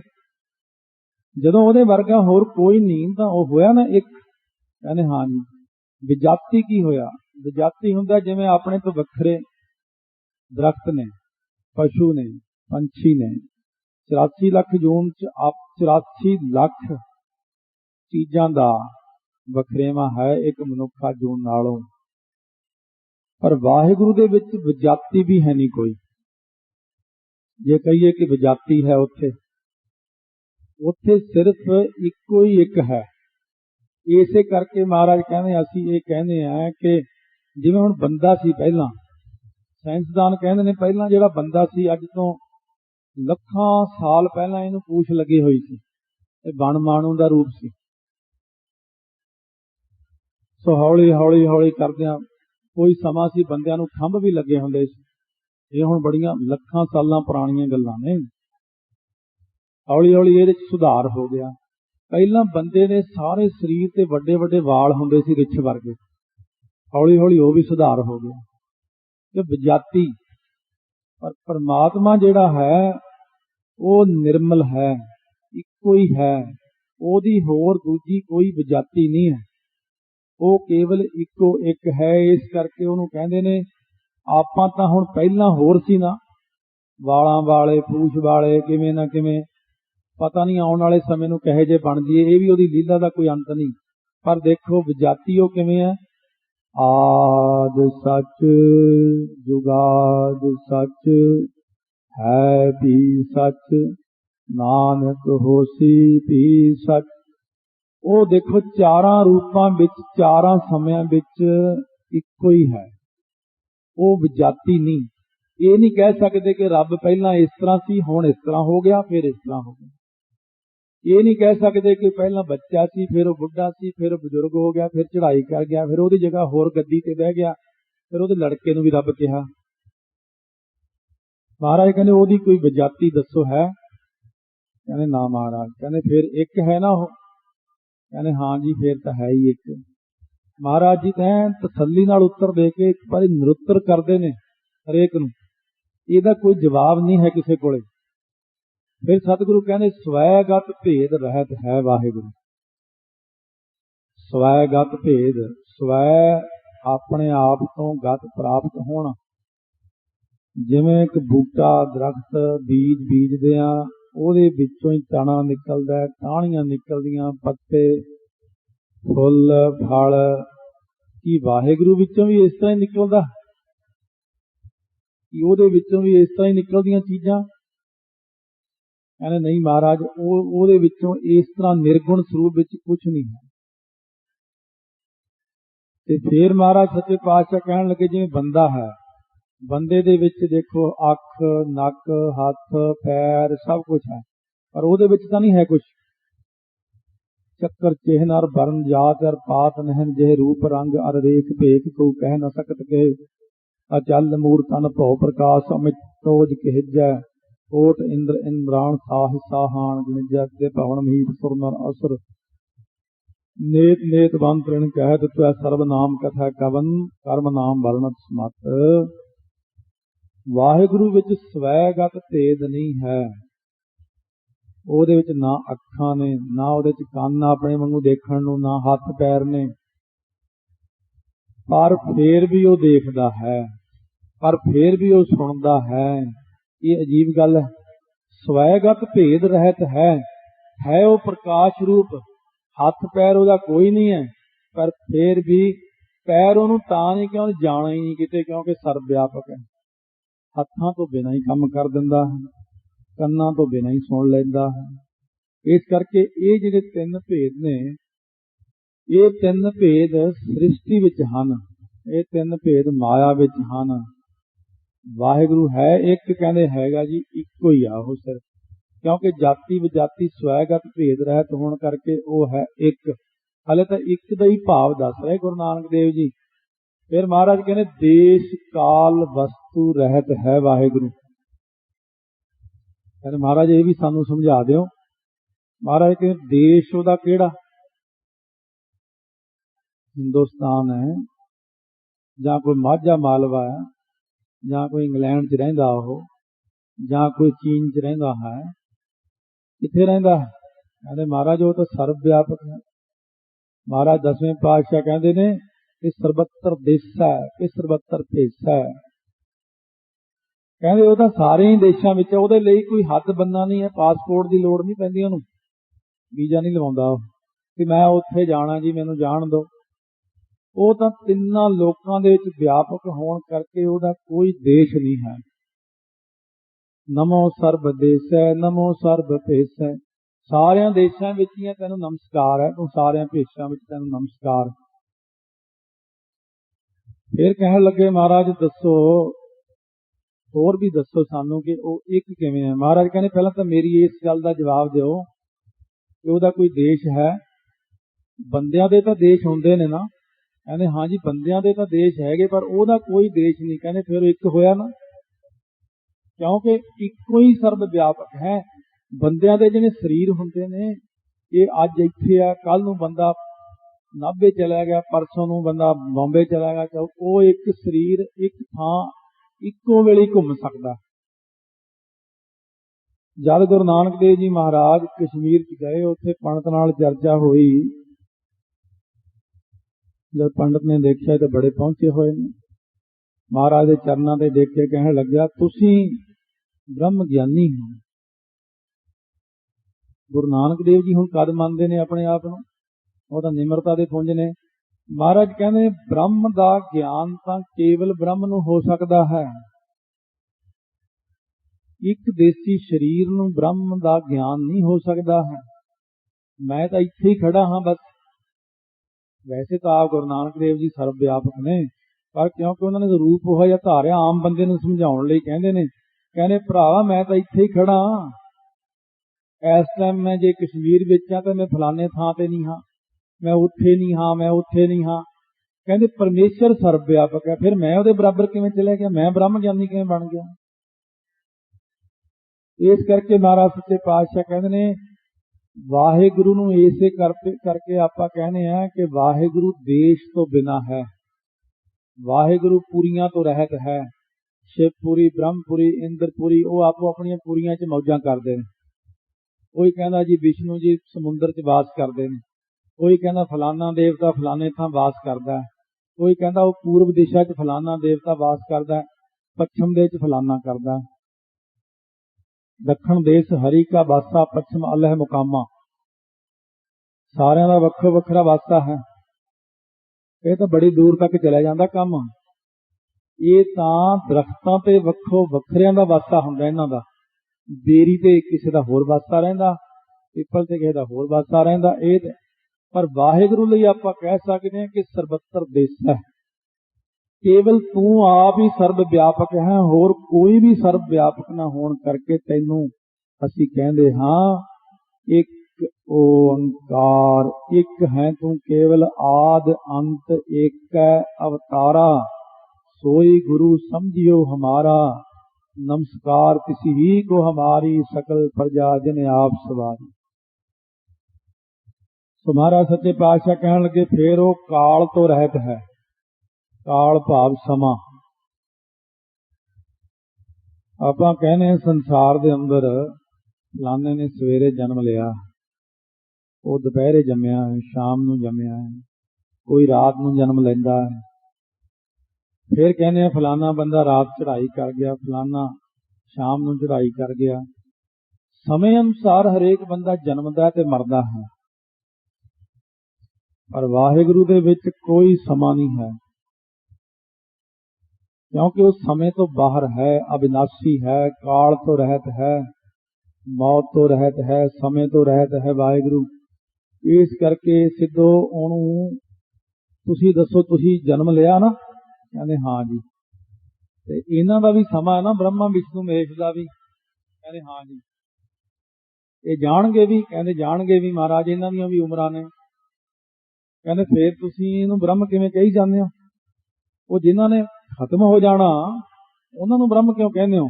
[SPEAKER 1] ਜਦੋਂ ਉਹਦੇ ਵਰਗਾ ਹੋਰ ਕੋਈ ਨਹੀਂ, ਤਾਂ ਉਹ ਹੋਇਆ ਨਾ ਇੱਕ। ਕਹਿੰਦੇ, ਹਾਂ ਜੀ। ਵਿਜਾਤੀ ਕੀ ਹੋਇਆ? ਵਿਜਾਤੀ ਹੁੰਦਾ ਜਿਵੇਂ ਆਪਣੇ ਤੋਂ ਵੱਖਰੇ ਦਰਖਤ ਨੇ, ਪਸ਼ੂ ਨੇ, ਪੰਛੀ ਨੇ। 84 ਲੱਖ ਜੂਨ ਚ ਆਪ 84 ਲੱਖ ਚੀਜ਼ਾਂ ਦਾ ਵਖਰੇਵਾ ਹੈ ਇੱਕ ਮਨੁੱਖਾ ਜੂਨ ਨਾਲੋਂ। ਪਰ ਵਾਹਿਗੁਰੂ ਦੇ ਵਿੱਚ ਵਿਜਾਤੀ ਵੀ ਹੈ ਨਹੀਂ ਕੋਈ। ਜੇ ਕਹੀਏ ਕਿ ਵਿਜਾਤੀ ਹੈ ਉੱਥੇ ਉੱਥੇ ਸਿਰਫ ਇੱਕੋ ਹੀ ਇੱਕ ਹੈ। ਇਸੇ ਕਰਕੇ ਮਹਾਰਾਜ ਕਹਿੰਦੇ, ਅਸੀਂ ਇਹ ਕਹਿੰਦੇ ਆ ਕਿ ਜਿਵੇਂ ਹੁਣ ਬੰਦਾ ਸੀ ਪਹਿਲਾਂ, ਸਾਇੰਸਦਾਨ ਕਹਿੰਦੇ ਨੇ ਪਹਿਲਾਂ ਜਿਹੜਾ ਬੰਦਾ ਸੀ, ਅੱਜ ਤੋਂ ਲੱਖਾਂ ਸਾਲ ਪਹਿਲਾਂ ਇਹਨੂੰ ਪੂਛ ਲੱਗੀ ਹੋਈ ਸੀ, ਇਹ ਬਣ ਮਾਣੂ ਦਾ ਰੂਪ ਸੀ। ਸੋ ਹੌਲੀ ਹੌਲੀ ਹੌਲੀ ਕਰਦਿਆਂ ਕੋਈ ਸਮਾਂ ਸੀ, ਬੰਦਿਆਂ ਨੂੰ ਖੰਭ ਵੀ ਲੱਗੇ ਹੁੰਦੇ ਸੀ। ਇਹ ਹੁਣ ਬੜੀਆਂ ਲੱਖਾਂ ਸਾਲਾਂ ਪੁਰਾਣੀਆਂ ਗੱਲਾਂ ਨੇ। ਹੌਲੀ ਹੌਲੀ ਇਹਦੇ ਵਿੱਚ ਸੁਧਾਰ ਹੋ ਗਿਆ। ਪਹਿਲਾਂ ਬੰਦੇ ਦੇ ਸਾਰੇ ਸਰੀਰ ਤੇ ਵੱਡੇ ਵੱਡੇ ਵਾਲ ਹੁੰਦੇ ਸੀ ਰਿੱਛ ਵਰਗੇ। ਹੌਲੀ ਹੌਲੀ ਉਹ ਵੀ ਸੁਧਾਰ ਹੋ ਗਿਆ। ਕਿ ਵਿਜਾਤੀ, ਪਰ ਪਰਮਾਤਮਾ ਜਿਹੜਾ ਹੈ, ਉਹ ਨਿਰਮਲ ਹੈ, ਇੱਕੋ ਹੀ ਹੈ। ਉਹਦੀ ਹੋਰ ਦੂਜੀ ਕੋਈ ਵਿਜਾਤੀ ਨਹੀਂ ਹੈ। ਉਹ ਕੇਵਲ ਇੱਕੋ ਇੱਕ ਹੈ, ਇਸ ਕਰਕੇ ਉਹਨੂੰ ਕਹਿੰਦੇ ਨੇ, ਆਪਾਂ ਤਾਂ ਹੁਣ ਪਹਿਲਾਂ ਹੋਰ ਸੀ ਨਾ। ਵਾਲਾਂ ਵਾਲੇ, ਪੂਛ ਵਾਲੇ, ਕਿਵੇਂ ਨਾ ਕਿਵੇਂ, ਪਤਾ ਨਹੀਂ ਆਉਣ ਵਾਲੇ ਸਮੇਂ ਨੂੰ ਕਹੇ ਜੇ ਬਣ ਜੀਏ ਇਹ ਵੀ ਉਹਦੀ ਲੀਲਾ ਦਾ ਕੋਈ ਅੰਤ ਨਹੀਂ। ਪਰ ਦੇਖੋ, ਵਿਜਾਤੀ ਉਹ ਕਿਵੇਂ ਹੈ? ਆਦ ਸੱਚ, ਜੁਗਾਦ ਸੱਚ, ਹੈ ਵੀ ਸੱਚ। ਨਾਨਕ ਹੋਸੀ ਵੀ ਸੱਚ। ਉਹ ਦੇਖੋ ਚਾਰਾਂ ਰੂਪਾਂ ਵਿੱਚ, ਚਾਰਾਂ ਸਮਿਆਂ ਵਿੱਚ ਇੱਕੋ ਹੀ ਹੈ। ਉਹ ਵਿਜਾਤੀ ਨਹੀਂ। ਇਹ ਨਹੀਂ ਕਹਿ ਸਕਦੇ ਕਿ ਰੱਬ ਪਹਿਲਾਂ ਇਸ ਤਰ੍ਹਾਂ ਸੀ, ਹੁਣ ਇਸ ਤਰ੍ਹਾਂ ਹੋ ਗਿਆ, ਫਿਰ ਇਸ ਤਰ੍ਹਾਂ ਹੋ ਗਿਆ। ਇਹ ਨਹੀਂ ਕਹਿ ਸਕਦੇ ਕਿ ਪਹਿਲਾਂ ਬੱਚਾ ਸੀ, ਫਿਰ ਉਹ ਬੁੱਢਾ ਸੀ, ਫਿਰ ਉਹ ਬਜ਼ੁਰਗ ਹੋ ਗਿਆ, ਫਿਰ ਚੜ੍ਹਾਈ ਕਰ ਗਿਆ, ਫਿਰ ਉਹਦੀ ਜਗ੍ਹਾ ਹੋਰ ਗੱਦੀ ਤੇ ਬਹਿ ਗਿਆ, ਫਿਰ ਉਹਦੇ ਲੜਕੇ ਨੂੰ ਵੀ ਰੱਬ ਕਿਹਾ। ਮਹਾਰਾਜ ਕਹਿੰਦੇ, ਉਹਦੀ ਕੋਈ ਵਿਜਾਤੀ ਦੱਸੋ ਹੈ? ਕਹਿੰਦੇ, ਨਾ ਮਹਾਰਾਜ। ਕਹਿੰਦੇ, ਫਿਰ ਇੱਕ ਹੈ ਨਾ ਉਹ ਕਹਿੰਦੇ, ਹਾਂ ਜੀ, ਫਿਰ ਤਾਂ ਹੈ ਹੀ ਇੱਕ। ਮਹਾਰਾਜ ਜੀ ਤਾਂ ਤਸੱਲੀ ਨਾਲ ਉੱਤਰ ਦੇ ਕੇ ਇੱਕ ਵਾਰੀ ਨਿਰੁੱਤਰ ਕਰਦੇ ਨੇ ਹਰੇਕ ਨੂੰ। ਇਹਦਾ ਕੋਈ ਜਵਾਬ ਨਹੀਂ ਹੈ ਕਿਸੇ ਕੋਲੇ। ਫਿਰ ਸਤਿਗੁਰੂ ਕਹਿੰਦੇ, ਸਵੈਗਤ ਭੇਦ ਰਹਿਤ ਹੈ ਵਾਹਿਗੁਰੂ। ਸਵੈਗਤ ਭੇਦ, ਸਵੈ ਆਪਣੇ ਆਪ ਤੋਂ ਗਤ ਪ੍ਰਾਪਤ ਹੋਣਾ। ਜਿਵੇਂ ਇੱਕ ਬੂਟਾ ਦਰਖਤ ਬੀਜ ਬੀਜਦੇ ਆ ਉਹਦੇ ਵਿੱਚੋਂ ਹੀ ਤਣਾ ਨਿਕਲਦਾ ਟਾਹਣੀਆਂ ਨਿਕਲਦੀਆਂ, ਪੱਤੇ, ਫੁੱਲ, ਫਲ, ਕੀ ਵਾਹਿਗੁਰੂ ਵਿੱਚੋਂ ਵੀ ਇਸ ਤਰ੍ਹਾਂ ਹੀ ਨਿਕਲਦਾ ਕਿ ਉਹਦੇ ਵਿੱਚੋਂ ਵੀ ਇਸ ਤਰ੍ਹਾਂ ਹੀ ਨਿਕਲਦੀਆਂ ਚੀਜ਼ਾਂ? ਕਹਿੰਦੇ ਨਹੀਂ ਮਹਾਰਾਜ, ਉਹ, ਉਹਦੇ ਵਿੱਚੋਂ ਇਸ ਤਰ੍ਹਾਂ ਨਿਰਗੁਣ ਸਰੂਪ ਵਿੱਚ ਕੁਝ ਨਹੀਂ ਹੈ। ਤੇ ਫੇਰ ਮਹਾਰਾਜ ਸੱਚੇ ਪਾਤਸ਼ਾਹ ਕਹਿਣ ਲੱਗੇ, ਜਿਵੇਂ ਬੰਦਾ ਹੈ ਬੰਦੇ ਦੇ ਵਿੱਚ ਦੇਖੋ ਅੱਖ, ਨੱਕ, ਹੱਥ, ਪੈਰ ਸਭ ਕੁਝ ਹੈ। ਪਰ ਉਹਦੇ ਵਿੱਚ ਤਾਂ ਨਹੀਂ ਹੈ ਕੁਝ ਚੱਕਰ ਚਿਹਨ ਅਰ ਵਰਨ ਜਾਤ ਅਰ ਪਾਤ ਨਹਿਨ ਜਿਹੇ ਰੂਪ ਰੰਗ ਅਰ ਰੇਖ ਭੇਖ ਕੋ ਕਹਿ ਨ ਸਕਤ ਕੇ। ਅਚਲ ਮੂਰਤਨ ਭਉ ਪ੍ਰਕਾਸ਼ ਅਮਿਤ ਤੋਜ ਕਹਿਜੈ। ਕੋਟ ਇੰਦਰ ਇੰਦਰਾਣ ਸਾਹ ਸਾਹਾਨ ਗੁਣਜੈ ਤੇ ਭਵਨ ਮੀਤ ਸੁਰ ਨਰ ਅਸੁਰ। ਨੇਤ ਨੇਤ ਬੰਤਰਣ ਕਹਿ ਤੈ ਸਰਬ ਨਾਮ ਕਥਾ ਕਵਨ, ਕਰਮ ਨਾਮ ਵਰਣਤ ਸਮਤ। ਵਾਹਿਗੁਰੂ ਵਿੱਚ ਸਵੈਗਤ ਭੇਦ ਨਹੀਂ ਹੈ। ਉਹਦੇ ਵਿੱਚ ਨਾ ਅੱਖਾਂ ਨੇ, ਨਾ ਉਹਦੇ ਚ ਕੰਨ ਆਪਣੇ ਵਾਂਗੂ ਦੇਖਣ ਨੂੰ, ਨਾ ਹੱਥ ਪੈਰ ਨੇ। ਪਰ ਫੇਰ ਵੀ ਉਹ ਦੇਖਦਾ ਹੈ, ਪਰ ਫੇਰ ਵੀ ਉਹ ਸੁਣਦਾ ਹੈ। ਇਹ ਅਜੀਬ ਗੱਲ ਹੈ। ਸਵੈਗਤ ਭੇਦ ਰਹਿਤ ਹੈ ਹੈ ਉਹ ਪ੍ਰਕਾਸ਼ ਰੂਪ। ਹੱਥ ਪੈਰ ਉਹਦਾ ਕੋਈ ਨਹੀਂ ਹੈ, ਪਰ ਫੇਰ ਵੀ ਪੈਰ ਉਹਨੂੰ ਤਾਂ ਨਹੀਂ, ਕਿਉਂ ਜਾਣਾ ਹੀ ਨਹੀਂ ਕਿਤੇ, ਕਿਉਂਕਿ ਸਰਬ ਵਿਆਪਕ ਹੈ। ਹੱਥਾਂ ਤੋਂ ਬਿਨਾਂ ਹੀ ਕੰਮ ਕਰ ਦਿੰਦਾ ਹੈ, ਕੰਨਾਂ ਤੋਂ ਬਿਨਾਂ ਹੀ ਸੁਣ ਲੈਂਦਾ ਹੈ। ਇਸ ਕਰਕੇ ਇਹ ਜਿਹੜੇ ਤਿੰਨ ਭੇਦ ਨੇ, ਇਹ ਤਿੰਨ ਭੇਦ ਸ੍ਰਿਸ਼ਟੀ ਵਿੱਚ ਹਨ। ਇਹ ਤਿੰਨ ਭੇਦ ਮਾਇਆ ਵਿੱਚ ਹਨ। ਵਾਹਿਗੁਰੂ ਹੈ ਇੱਕ, ਕਹਿੰਦੇ ਹੈਗਾ ਜੀ, ਇੱਕੋ ਹੀ ਆ ਉਹ ਸਿਰ ਕਿਉਂਕਿ ਜਾਤੀ ਵਿਜਾਤੀ ਸਵੈਗਤ ਭੇਦ ਰਹਿਤ ਹੋਣ ਕਰਕੇ ਉਹ ਹੈ ਇੱਕ। ਹਲੇ ਤਾਂ ਇੱਕ ਦਾ ਹੀ ਭਾਵ ਦੱਸ ਰਹੇ ਗੁਰੂ ਨਾਨਕ ਦੇਵ ਜੀ। ਫਿਰ ਮਹਾਰਾਜ ਕਹਿੰਦੇ, ਦੇਸ਼ ਕਾਲ ਵਸਤੂ ਰਹਿਤ ਹੈ ਵਾਹਿਗੁਰੂ। ਕਹਿੰਦੇ, ਮਹਾਰਾਜ ਇਹ ਵੀ ਸਾਨੂੰ ਸਮਝਾ ਦਿਓ। ਮਹਾਰਾਜ ਕਹਿੰਦੇ, ਦੇਸ਼ ਉਹਦਾ ਕਿਹੜਾ? ਹਿੰਦੁਸਤਾਨ ਹੈ। ਜਾਂ ਕੋਈ ਮਾਝਾ ਮਾਲਵਾ ਹੈ, ਜਾਂ ਕੋਈ ਇੰਗਲੈਂਡ 'ਚ ਰਹਿੰਦਾ ਉਹ, ਜਾਂ ਕੋਈ ਚੀਨ 'ਚ ਰਹਿੰਦਾ ਹੈ, ਕਿੱਥੇ ਰਹਿੰਦਾ ਹੈ? ਕਹਿੰਦੇ, ਮਹਾਰਾਜ ਉਹ ਤਾਂ ਸਰਵ ਵਿਆਪਕ ਹੈ। ਮਹਾਰਾਜ ਦਸਵੇਂ ਪਾਤਸ਼ਾਹ ਕਹਿੰਦੇ ਨੇ ਇਹ ਸਰਬੱਤਰ ਦੇਸਾ ਹੈ ਇਹ ਸਰਬੱਤਰ ਭੇਸਾ ਕਹਿੰਦੇ ਉਹ ਤਾਂ ਸਾਰੇ ਹੀ ਦੇਸ਼ਾਂ ਵਿੱਚ ਉਹਦੇ ਲਈ ਕੋਈ ਹੱਦ ਬੰਨਾ ਨਹੀਂ ਹੈ ਪਾਸਪੋਰਟ ਦੀ ਲੋੜ ਨਹੀਂ ਪੈਂਦੀ ਉਹਨੂੰ। ਵੀਜ਼ਾ ਨਹੀਂ ਲਵਾਉਂਦਾ ਉਹ। ਕਿ ਮੈਂ ਉੱਥੇ ਜਾਣਾ ਜੀ ਮੈਨੂੰ ਜਾਣ ਦਿਓ। ਉਹ ਤਾਂ ਤਿੰਨਾਂ ਲੋਕਾਂ ਦੇ ਵਿੱਚ ਵਿਆਪਕ ਹੋਣ ਕਰਕੇ ਉਹਦਾ ਕੋਈ ਦੇਸ਼ ਨਹੀਂ ਹੈ। ਨਮੋ ਸਰਬ ਦੇਸੈ ਨਮੋ ਸਰਬ ਭੇਸੈ ਸਾਰਿਆਂ ਦੇਸ਼ਾਂ ਵਿੱਚ ਹੀ ਹੈ, ਤੈਨੂੰ ਨਮਸਕਾਰ ਹੈ। ਤੂੰ ਸਾਰਿਆਂ ਭੇਸ਼ਾਂ ਵਿੱਚ ਤੈਨੂੰ ਨਮਸਕਾਰ। ਫਿਰ ਕਹਿਣ ਲੱਗੇ, ਮਹਾਰਾਜ, ਦੱਸੋ। ਹੋਰ ਵੀ ਦੱਸੋ ਸਾਨੂੰ ਕਿ ਉਹ ਇੱਕ ਕਿਵੇਂ ਹੈ। ਮਹਾਰਾਜ ਕਹਿੰਦੇ, ਪਹਿਲਾਂ ਤਾਂ ਮੇਰੀ ਇਸ ਗੱਲ ਦਾ ਜਵਾਬ ਦਿਓ ਕਿ ਉਹਦਾ ਕੋਈ ਦੇਸ਼ ਹੈ। ਬੰਦਿਆਂ ਦੇ ਤਾਂ ਦੇਸ਼ ਹੁੰਦੇ ਨੇ ਨਾ। ਕਹਿੰਦੇ ਹਾਂਜੀ ਬੰਦਿਆਂ ਦੇ ਤਾਂ ਦੇਸ਼ ਹੈਗੇ, ਪਰ ਉਹਦਾ ਕੋਈ ਦੇਸ਼ ਨਹੀਂ। ਕਹਿੰਦੇ, ਫਿਰ ਉਹ ਇੱਕ ਹੋਇਆ ਨਾ? ਕਿਉਂਕਿ ਇੱਕੋ ਹੀ ਸਰਬ ਵਿਆਪਕ ਹੈ। ਬੰਦਿਆਂ ਦੇ ਜਿਹੜੇ ਸਰੀਰ ਹੁੰਦੇ ਨੇ, ਇਹ ਅੱਜ ਇੱਥੇ ਆ ਕੱਲ ਨੂੰ ਬੰਦਾ ਨਾਭੇ ਚਲਾ ਗਿਆ, ਪਰਸੋਂ ਨੂੰ ਬੰਦਾ ਬੰਬੇ ਚਲਾ ਗਿਆ, ਤਾਂ ਉਹ ਇੱਕ ਸਰੀਰ, ਇੱਕ ਥਾਂ, ਇੱਕੋ ਵੇਲੇ ਘੁੰਮ ਸਕਦਾ। ਜਦ ਗੁਰੂ ਨਾਨਕ ਦੇਵ ਜੀ ਮਹਾਰਾਜ ਕਸ਼ਮੀਰ ਚ ਗਏ, ਉੱਥੇ ਪੰਡਤ ਨਾਲ ਚਰਚਾ ਹੋਈ। ਜਦ ਪੰਡਤ ਨੇ ਦੇਖਿਆ ਤਾਂ ਬੜੇ ਪਹੁੰਚੇ ਹੋਏ ਨੇ। ਮਹਾਰਾਜ ਦੇ ਚਰਨਾਂ ਤੇ ਦੇਖ ਕੇ ਕਹਿਣ ਲੱਗਿਆ, ਤੁਸੀਂ ਬ੍ਰਹਮ ਗਿਆਨੀ ਹੋ। ਗੁਰੂ ਨਾਨਕ ਦੇਵ ਜੀ ਹੁਣ ਕਦ ਮੰਨਦੇ ਨੇ ਆਪਣੇ ਆਪ ਨੂੰ? ਉਹ ਤਾਂ ਨਿਮਰਤਾ ਦੇ ਪੁੰਜ ਨੇ। ਮਹਾਰਾਜ ਕਹਿੰਦੇ, ਬ੍ਰਹਮ ਦਾ ਗਿਆਨ ਤਾਂ ਕੇਵਲ ਬ੍ਰਹਮ ਨੂੰ ਹੋ ਸਕਦਾ ਹੈ। ਇੱਕ ਦੇਸੀ ਸਰੀਰ ਨੂੰ ਬ੍ਰਹਮ ਦਾ ਗਿਆਨ ਨਹੀਂ ਹੋ ਸਕਦਾ ਹੈ। ਮੈਂ ਤਾਂ ਇੱਥੇ ਹੀ ਖੜਾ ਹਾਂ ਬਸ। ਵੈਸੇ ਤਾਂ ਆਪ ਗੁਰੂ ਨਾਨਕ ਦੇਵ ਜੀ ਸਰਵ ਵਿਆਪਕ ਨੇ, ਪਰ ਕਿਉਂਕਿ ਉਹਨਾਂ ਨੇ ਰੂਪ ਹੋਇਆ ਧਾਰਿਆ ਆਮ ਬੰਦੇ ਨੂੰ ਸਮਝਾਉਣ ਲਈ ਕਹਿੰਦੇ ਨੇ, ਕਹਿੰਦੇ ਭਰਾ ਮੈਂ ਤਾਂ ਇੱਥੇ ਹੀ ਖੜਾ ਹਾਂ। ਇਸ ਟਾਈਮ ਮੈਂ ਜੇ ਕਸ਼ਮੀਰ ਵਿੱਚ ਆ ਤਾਂ ਮੈਂ ਫਲਾਣੇ ਥਾਂ ਤੇ ਨਹੀਂ ਹਾਂ। ਮੈਂ ਉੱਥੇ ਨਹੀਂ ਹਾਂ, ਮੈਂ ਉੱਥੇ ਨਹੀਂ ਹਾਂ। ਕਹਿੰਦੇ ਪਰਮੇਸ਼ਰ ਸਰਵ ਵਿਆਪਕ ਹੈ। ਫਿਰ ਮੈਂ ਉਹਦੇ ਬਰਾਬਰ ਕਿਵੇਂ ਚਲੇ ਗਿਆ? ਮੈਂ ਬ੍ਰਹਮ ਗਿਆਨੀ ਕਿਵੇਂ ਬਣ ਗਿਆ? ਇਸ ਕਰਕੇ ਮਹਾਰਾਜ ਸੱਚੇ ਪਾਤਸ਼ਾਹ ਕਹਿੰਦੇ ਨੇ, ਵਾਹਿਗੁਰੂ ਨੂੰ ਇਸੇ ਕਰਕੇ ਆਪਾਂ ਕਹਿੰਦੇ ਆ ਕਿ ਵਾਹਿਗੁਰੂ ਦੇਸ਼ ਤੋਂ ਬਿਨਾ ਹੈ। ਵਾਹਿਗੁਰੂ ਪੁਰੀਆਂ ਤੋਂ ਰਹਿਤ ਹੈ। ਸ਼ਿਵਪੁਰੀ ਬ੍ਰਹਮਪੁਰੀ ਇੰਦਰਪੁਰੀ ਉਹ ਆਪੋ ਆਪਣੀਆਂ ਪੁਰੀਆਂ 'ਚ ਮੌਜਾਂ ਕਰਦੇ ਨੇ। ਕੋਈ ਕਹਿੰਦਾ ਜੀ, ਵਿਸ਼ਨੂੰ ਜੀ ਸਮੁੰਦਰ 'ਚ ਵਾਸ ਕਰਦੇ ਨੇ। ਕੋਈ ਕਹਿੰਦਾ ਫਲਾਨਾ ਦੇਵਤਾ ਫਲਾਣੇ ਥਾਂ ਵਾਸ ਕਰਦਾ ਹੈ। ਕੋਈ ਕਹਿੰਦਾ ਉਹ ਪੂਰਬ ਦਿਸ਼ਾ 'ਚ ਫਲਾਨਾ ਦੇਵਤਾ ਵਾਸ ਕਰਦਾ ਹੈ, ਪੱਛਮ ਦੇ 'ਚ ਫਲਾਨਾ ਕਰਦਾ ਹੈ। ਦੱਖਣ ਦੇਸ਼ ਹਰੀ ਕਾ ਵਾਸਾ ਪੱਛਮ ਅਲਹ ਮੁਕਾਮਾ। ਸਾਰਿਆਂ ਦਾ ਵੱਖੋ ਵੱਖਰਾ ਵਾਸਾ ਹੈ। ਇਹ ਤਾਂ ਬੜੀ ਦੂਰ ਤੱਕ ਚਲਾ ਜਾਂਦਾ ਕੰਮ। ਇਹ ਤਾਂ ਦਰਖਤਾਂ ਤੇ ਵੱਖੋ ਵੱਖਰਿਆਂ ਦਾ ਵਾਸਾ ਹੁੰਦਾ ਇਹਨਾਂ ਦਾ। ਬੇਰੀ ਤੇ ਕਿਸੇ ਦਾ ਹੋਰ ਵਾਸਾ ਰਹਿੰਦਾ, ਪਿੱਪਲ ਤੇ ਕਿਸੇ ਦਾ ਹੋਰ ਵਾਸਾ ਰਹਿੰਦਾ, ਇਹ ਤੇ ਪਰ ਵਾਹਿਗੁਰੂ ਲਈ ਆਪਾਂ ਕਹਿ ਸਕਦੇ ਹਾਂ ਕਿ ਸਰਬੱਤਰ ਦੇਸਾ ਹੈ। ਕੇਵਲ ਤੂੰ ਆਪ ਹੀ ਸਰਬ ਵਿਆਪਕ ਹੈ, ਹੋਰ ਕੋਈ ਵੀ ਸਰਬ ਵਿਆਪਕ ਨਾ ਹੋਣ ਕਰਕੇ ਤੈਨੂੰ ਅਸੀਂ ਕਹਿੰਦੇ ਹਾਂ, ਇੱਕ ਓੰਕਾਰ, ਇੱਕ ਹੈ ਤੂੰ ਕੇਵਲ ਆਦ ਅੰਤ ਏਕ ਹੈ ਅਵਤਾਰਾ। ਸੋਈ ਗੁਰੂ ਸਮਝਿਓ ਹਮਾਰਾ, ਨਮਸਕਾਰ ਕਿਸੇ ਤਿਸਹੀ ਕੋ ਹਮਾਰੀ ਸਕਲ ਪ੍ਰਜਾ ਜਨ ਆਪ ਸਵਾਰੀ। ਸੋ ਮਹਾਰਾਜ ਸੱਚੇ ਪਾਤਸ਼ਾਹ ਕਹਿਣ ਲੱਗੇ, ਫੇਰ ਉਹ ਕਾਲ ਤੋਂ ਰਹਿਤ ਹੈ। ਕਾਲ ਭਾਵ ਸਮਾਂ। ਆਪਾਂ ਕਹਿੰਦੇ ਹਾਂ ਸੰਸਾਰ ਦੇ ਅੰਦਰ ਫਲਾਣੇ ਨੇ ਸਵੇਰੇ ਜਨਮ ਲਿਆ, ਉਹ ਦੁਪਹਿਰੇ ਜੰਮਿਆ, ਸ਼ਾਮ ਨੂੰ ਜੰਮਿਆ, ਕੋਈ ਰਾਤ ਨੂੰ ਜਨਮ ਲੈਂਦਾ ਹੈ। ਫਿਰ ਕਹਿੰਦੇ ਆ ਫਲਾਨਾ ਬੰਦਾ ਰਾਤ ਚੜ੍ਹਾਈ ਕਰ ਗਿਆ, ਫਲਾਨਾ ਸ਼ਾਮ ਨੂੰ ਚੜ੍ਹਾਈ ਕਰ ਗਿਆ। ਸਮੇਂ ਅਨੁਸਾਰ ਹਰੇਕ ਬੰਦਾ ਜਨਮਦਾ ਤੇ ਮਰਦਾ ਹੈ। ਪਰ ਵਾਹਿਗੁਰੂ ਦੇ ਵਿੱਚ ਕੋਈ ਸਮਾਂ ਨਹੀਂ ਹੈ। ਕਿਉਂਕਿ ਉਹ ਸਮੇਂ ਤੋਂ ਬਾਹਰ ਹੈ, ਅਬਿਨਾਸ਼ੀ ਹੈ, ਕਾਲ ਤੋਂ ਰਹਿਤ ਹੈ, ਮੌਤ ਤੋਂ ਰਹਿਤ ਹੈ, ਸਮੇਂ ਤੋਂ ਰਹਿਤ ਹੈ ਵਾਹਿਗੁਰੂ। ਇਸ ਕਰਕੇ ਸਿੱਧੋ ਉਹਨੂੰ ਤੁਸੀਂ ਦੱਸੋ, ਤੁਸੀਂ ਜਨਮ ਲਿਆ ਨਾ? ਕਹਿੰਦੇ, ਹਾਂ ਜੀ। ਤੇ ਇਹਨਾਂ ਦਾ ਵੀ ਸਮਾਂ ਹੈ ਨਾ, ਬ੍ਰਹਮਾ, ਵਿਸ਼ਨੂੰ, ਮਹੇਸ਼ ਦਾ ਵੀ। ਕਹਿੰਦੇ, ਹਾਂ ਜੀ। ਇਹ ਜਾਣਗੇ ਵੀ, ਕਹਿੰਦੇ, ਜਾਣਗੇ ਵੀ ਮਹਾਰਾਜ, ਇਹਨਾਂ ਦੀਆਂ ਵੀ ਉਮਰਾਂ ਨੇ। ਕਹਿੰਦੇ ਫੇਰ ਤੁਸੀਂ ਇਹਨੂੰ ਬ੍ਰਹਮ ਕਿਵੇਂ ਕਹੀ ਜਾਂਦੇ ਹੋ? ਉਹ ਜਿਨ੍ਹਾਂ ਨੇ ਖਤਮ ਹੋ ਜਾਣਾ, ਉਹਨਾਂ ਨੂੰ ਬ੍ਰਹਮ ਕਿਉਂ ਕਹਿੰਦੇ ਹੋ?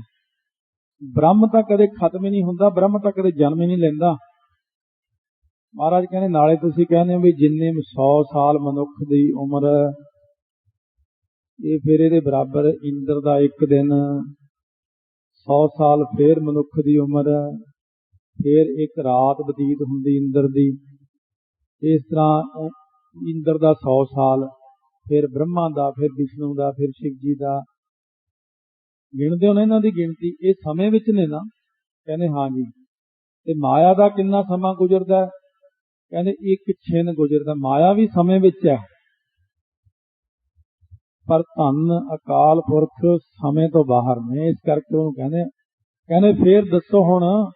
[SPEAKER 1] ਬ੍ਰਹਮ ਤਾਂ ਕਦੇ ਖਤਮ ਹੀ ਨਹੀਂ ਹੁੰਦਾ, ਬ੍ਰਹਮ ਤਾਂ ਕਦੇ ਜਨਮ ਹੀ ਨਹੀਂ ਲੈਂਦਾ। ਮਹਾਰਾਜ ਕਹਿੰਦੇ, ਨਾਲੇ ਤੁਸੀਂ ਕਹਿੰਦੇ ਹੋ ਵੀ ਜਿੰਨੇ 100 ਸਾਲ ਮਨੁੱਖ ਦੀ ਉਮਰ, ਇਹ ਫਿਰ ਇਹਦੇ ਬਰਾਬਰ ਇੰਦਰ ਦਾ ਇੱਕ ਦਿਨ 100 ਸਾਲ ਫੇਰ ਮਨੁੱਖ ਦੀ ਉਮਰ, ਫੇਰ ਇੱਕ ਰਾਤ ਬਤੀਤ ਹੁੰਦੀ ਇੰਦਰ ਦੀ। ਇਸ ਤਰ੍ਹਾਂ ਇੰਦਰ ਦਾ 100 ਸਾਲ, ਫਿਰ ਬ੍ਰਹਮਾ ਦਾ, ਫਿਰ ਵਿਸ਼ਨੂੰ ਦਾ, ਫਿਰ ਸ਼ਿਵ ਜੀ ਦਾ। ਗਿਣਦੇ ਹੋ ਨਾ ਇਹਨਾਂ ਦੀ ਗਿਣਤੀ, ਇਹ ਸਮੇਂ ਵਿੱਚ ਨੇ ਨਾ? ਕਹਿੰਦੇ ਹਾਂ ਜੀ। ਤੇ ਮਾਇਆ ਦਾ ਕਿੰਨਾ ਸਮਾਂ ਗੁਜ਼ਰਦਾ ਕਹਿੰਦੇ ਇੱਕ ਛਿਨ ਗੁਜ਼ਰਦਾ। ਮਾਇਆ ਵੀ ਸਮੇਂ ਵਿੱਚ ਹੈ। ਪਰ ਧੰਨ ਅਕਾਲ ਪੁਰਖ ਸਮੇਂ ਤੋਂ ਬਾਹਰ ਨੇ। ਇਸ ਕਰਕੇ ਉਹਨੂੰ ਕਹਿੰਦੇ ਕਹਿੰਦੇ ਫੇਰ ਦੱਸੋ ਹੁਣ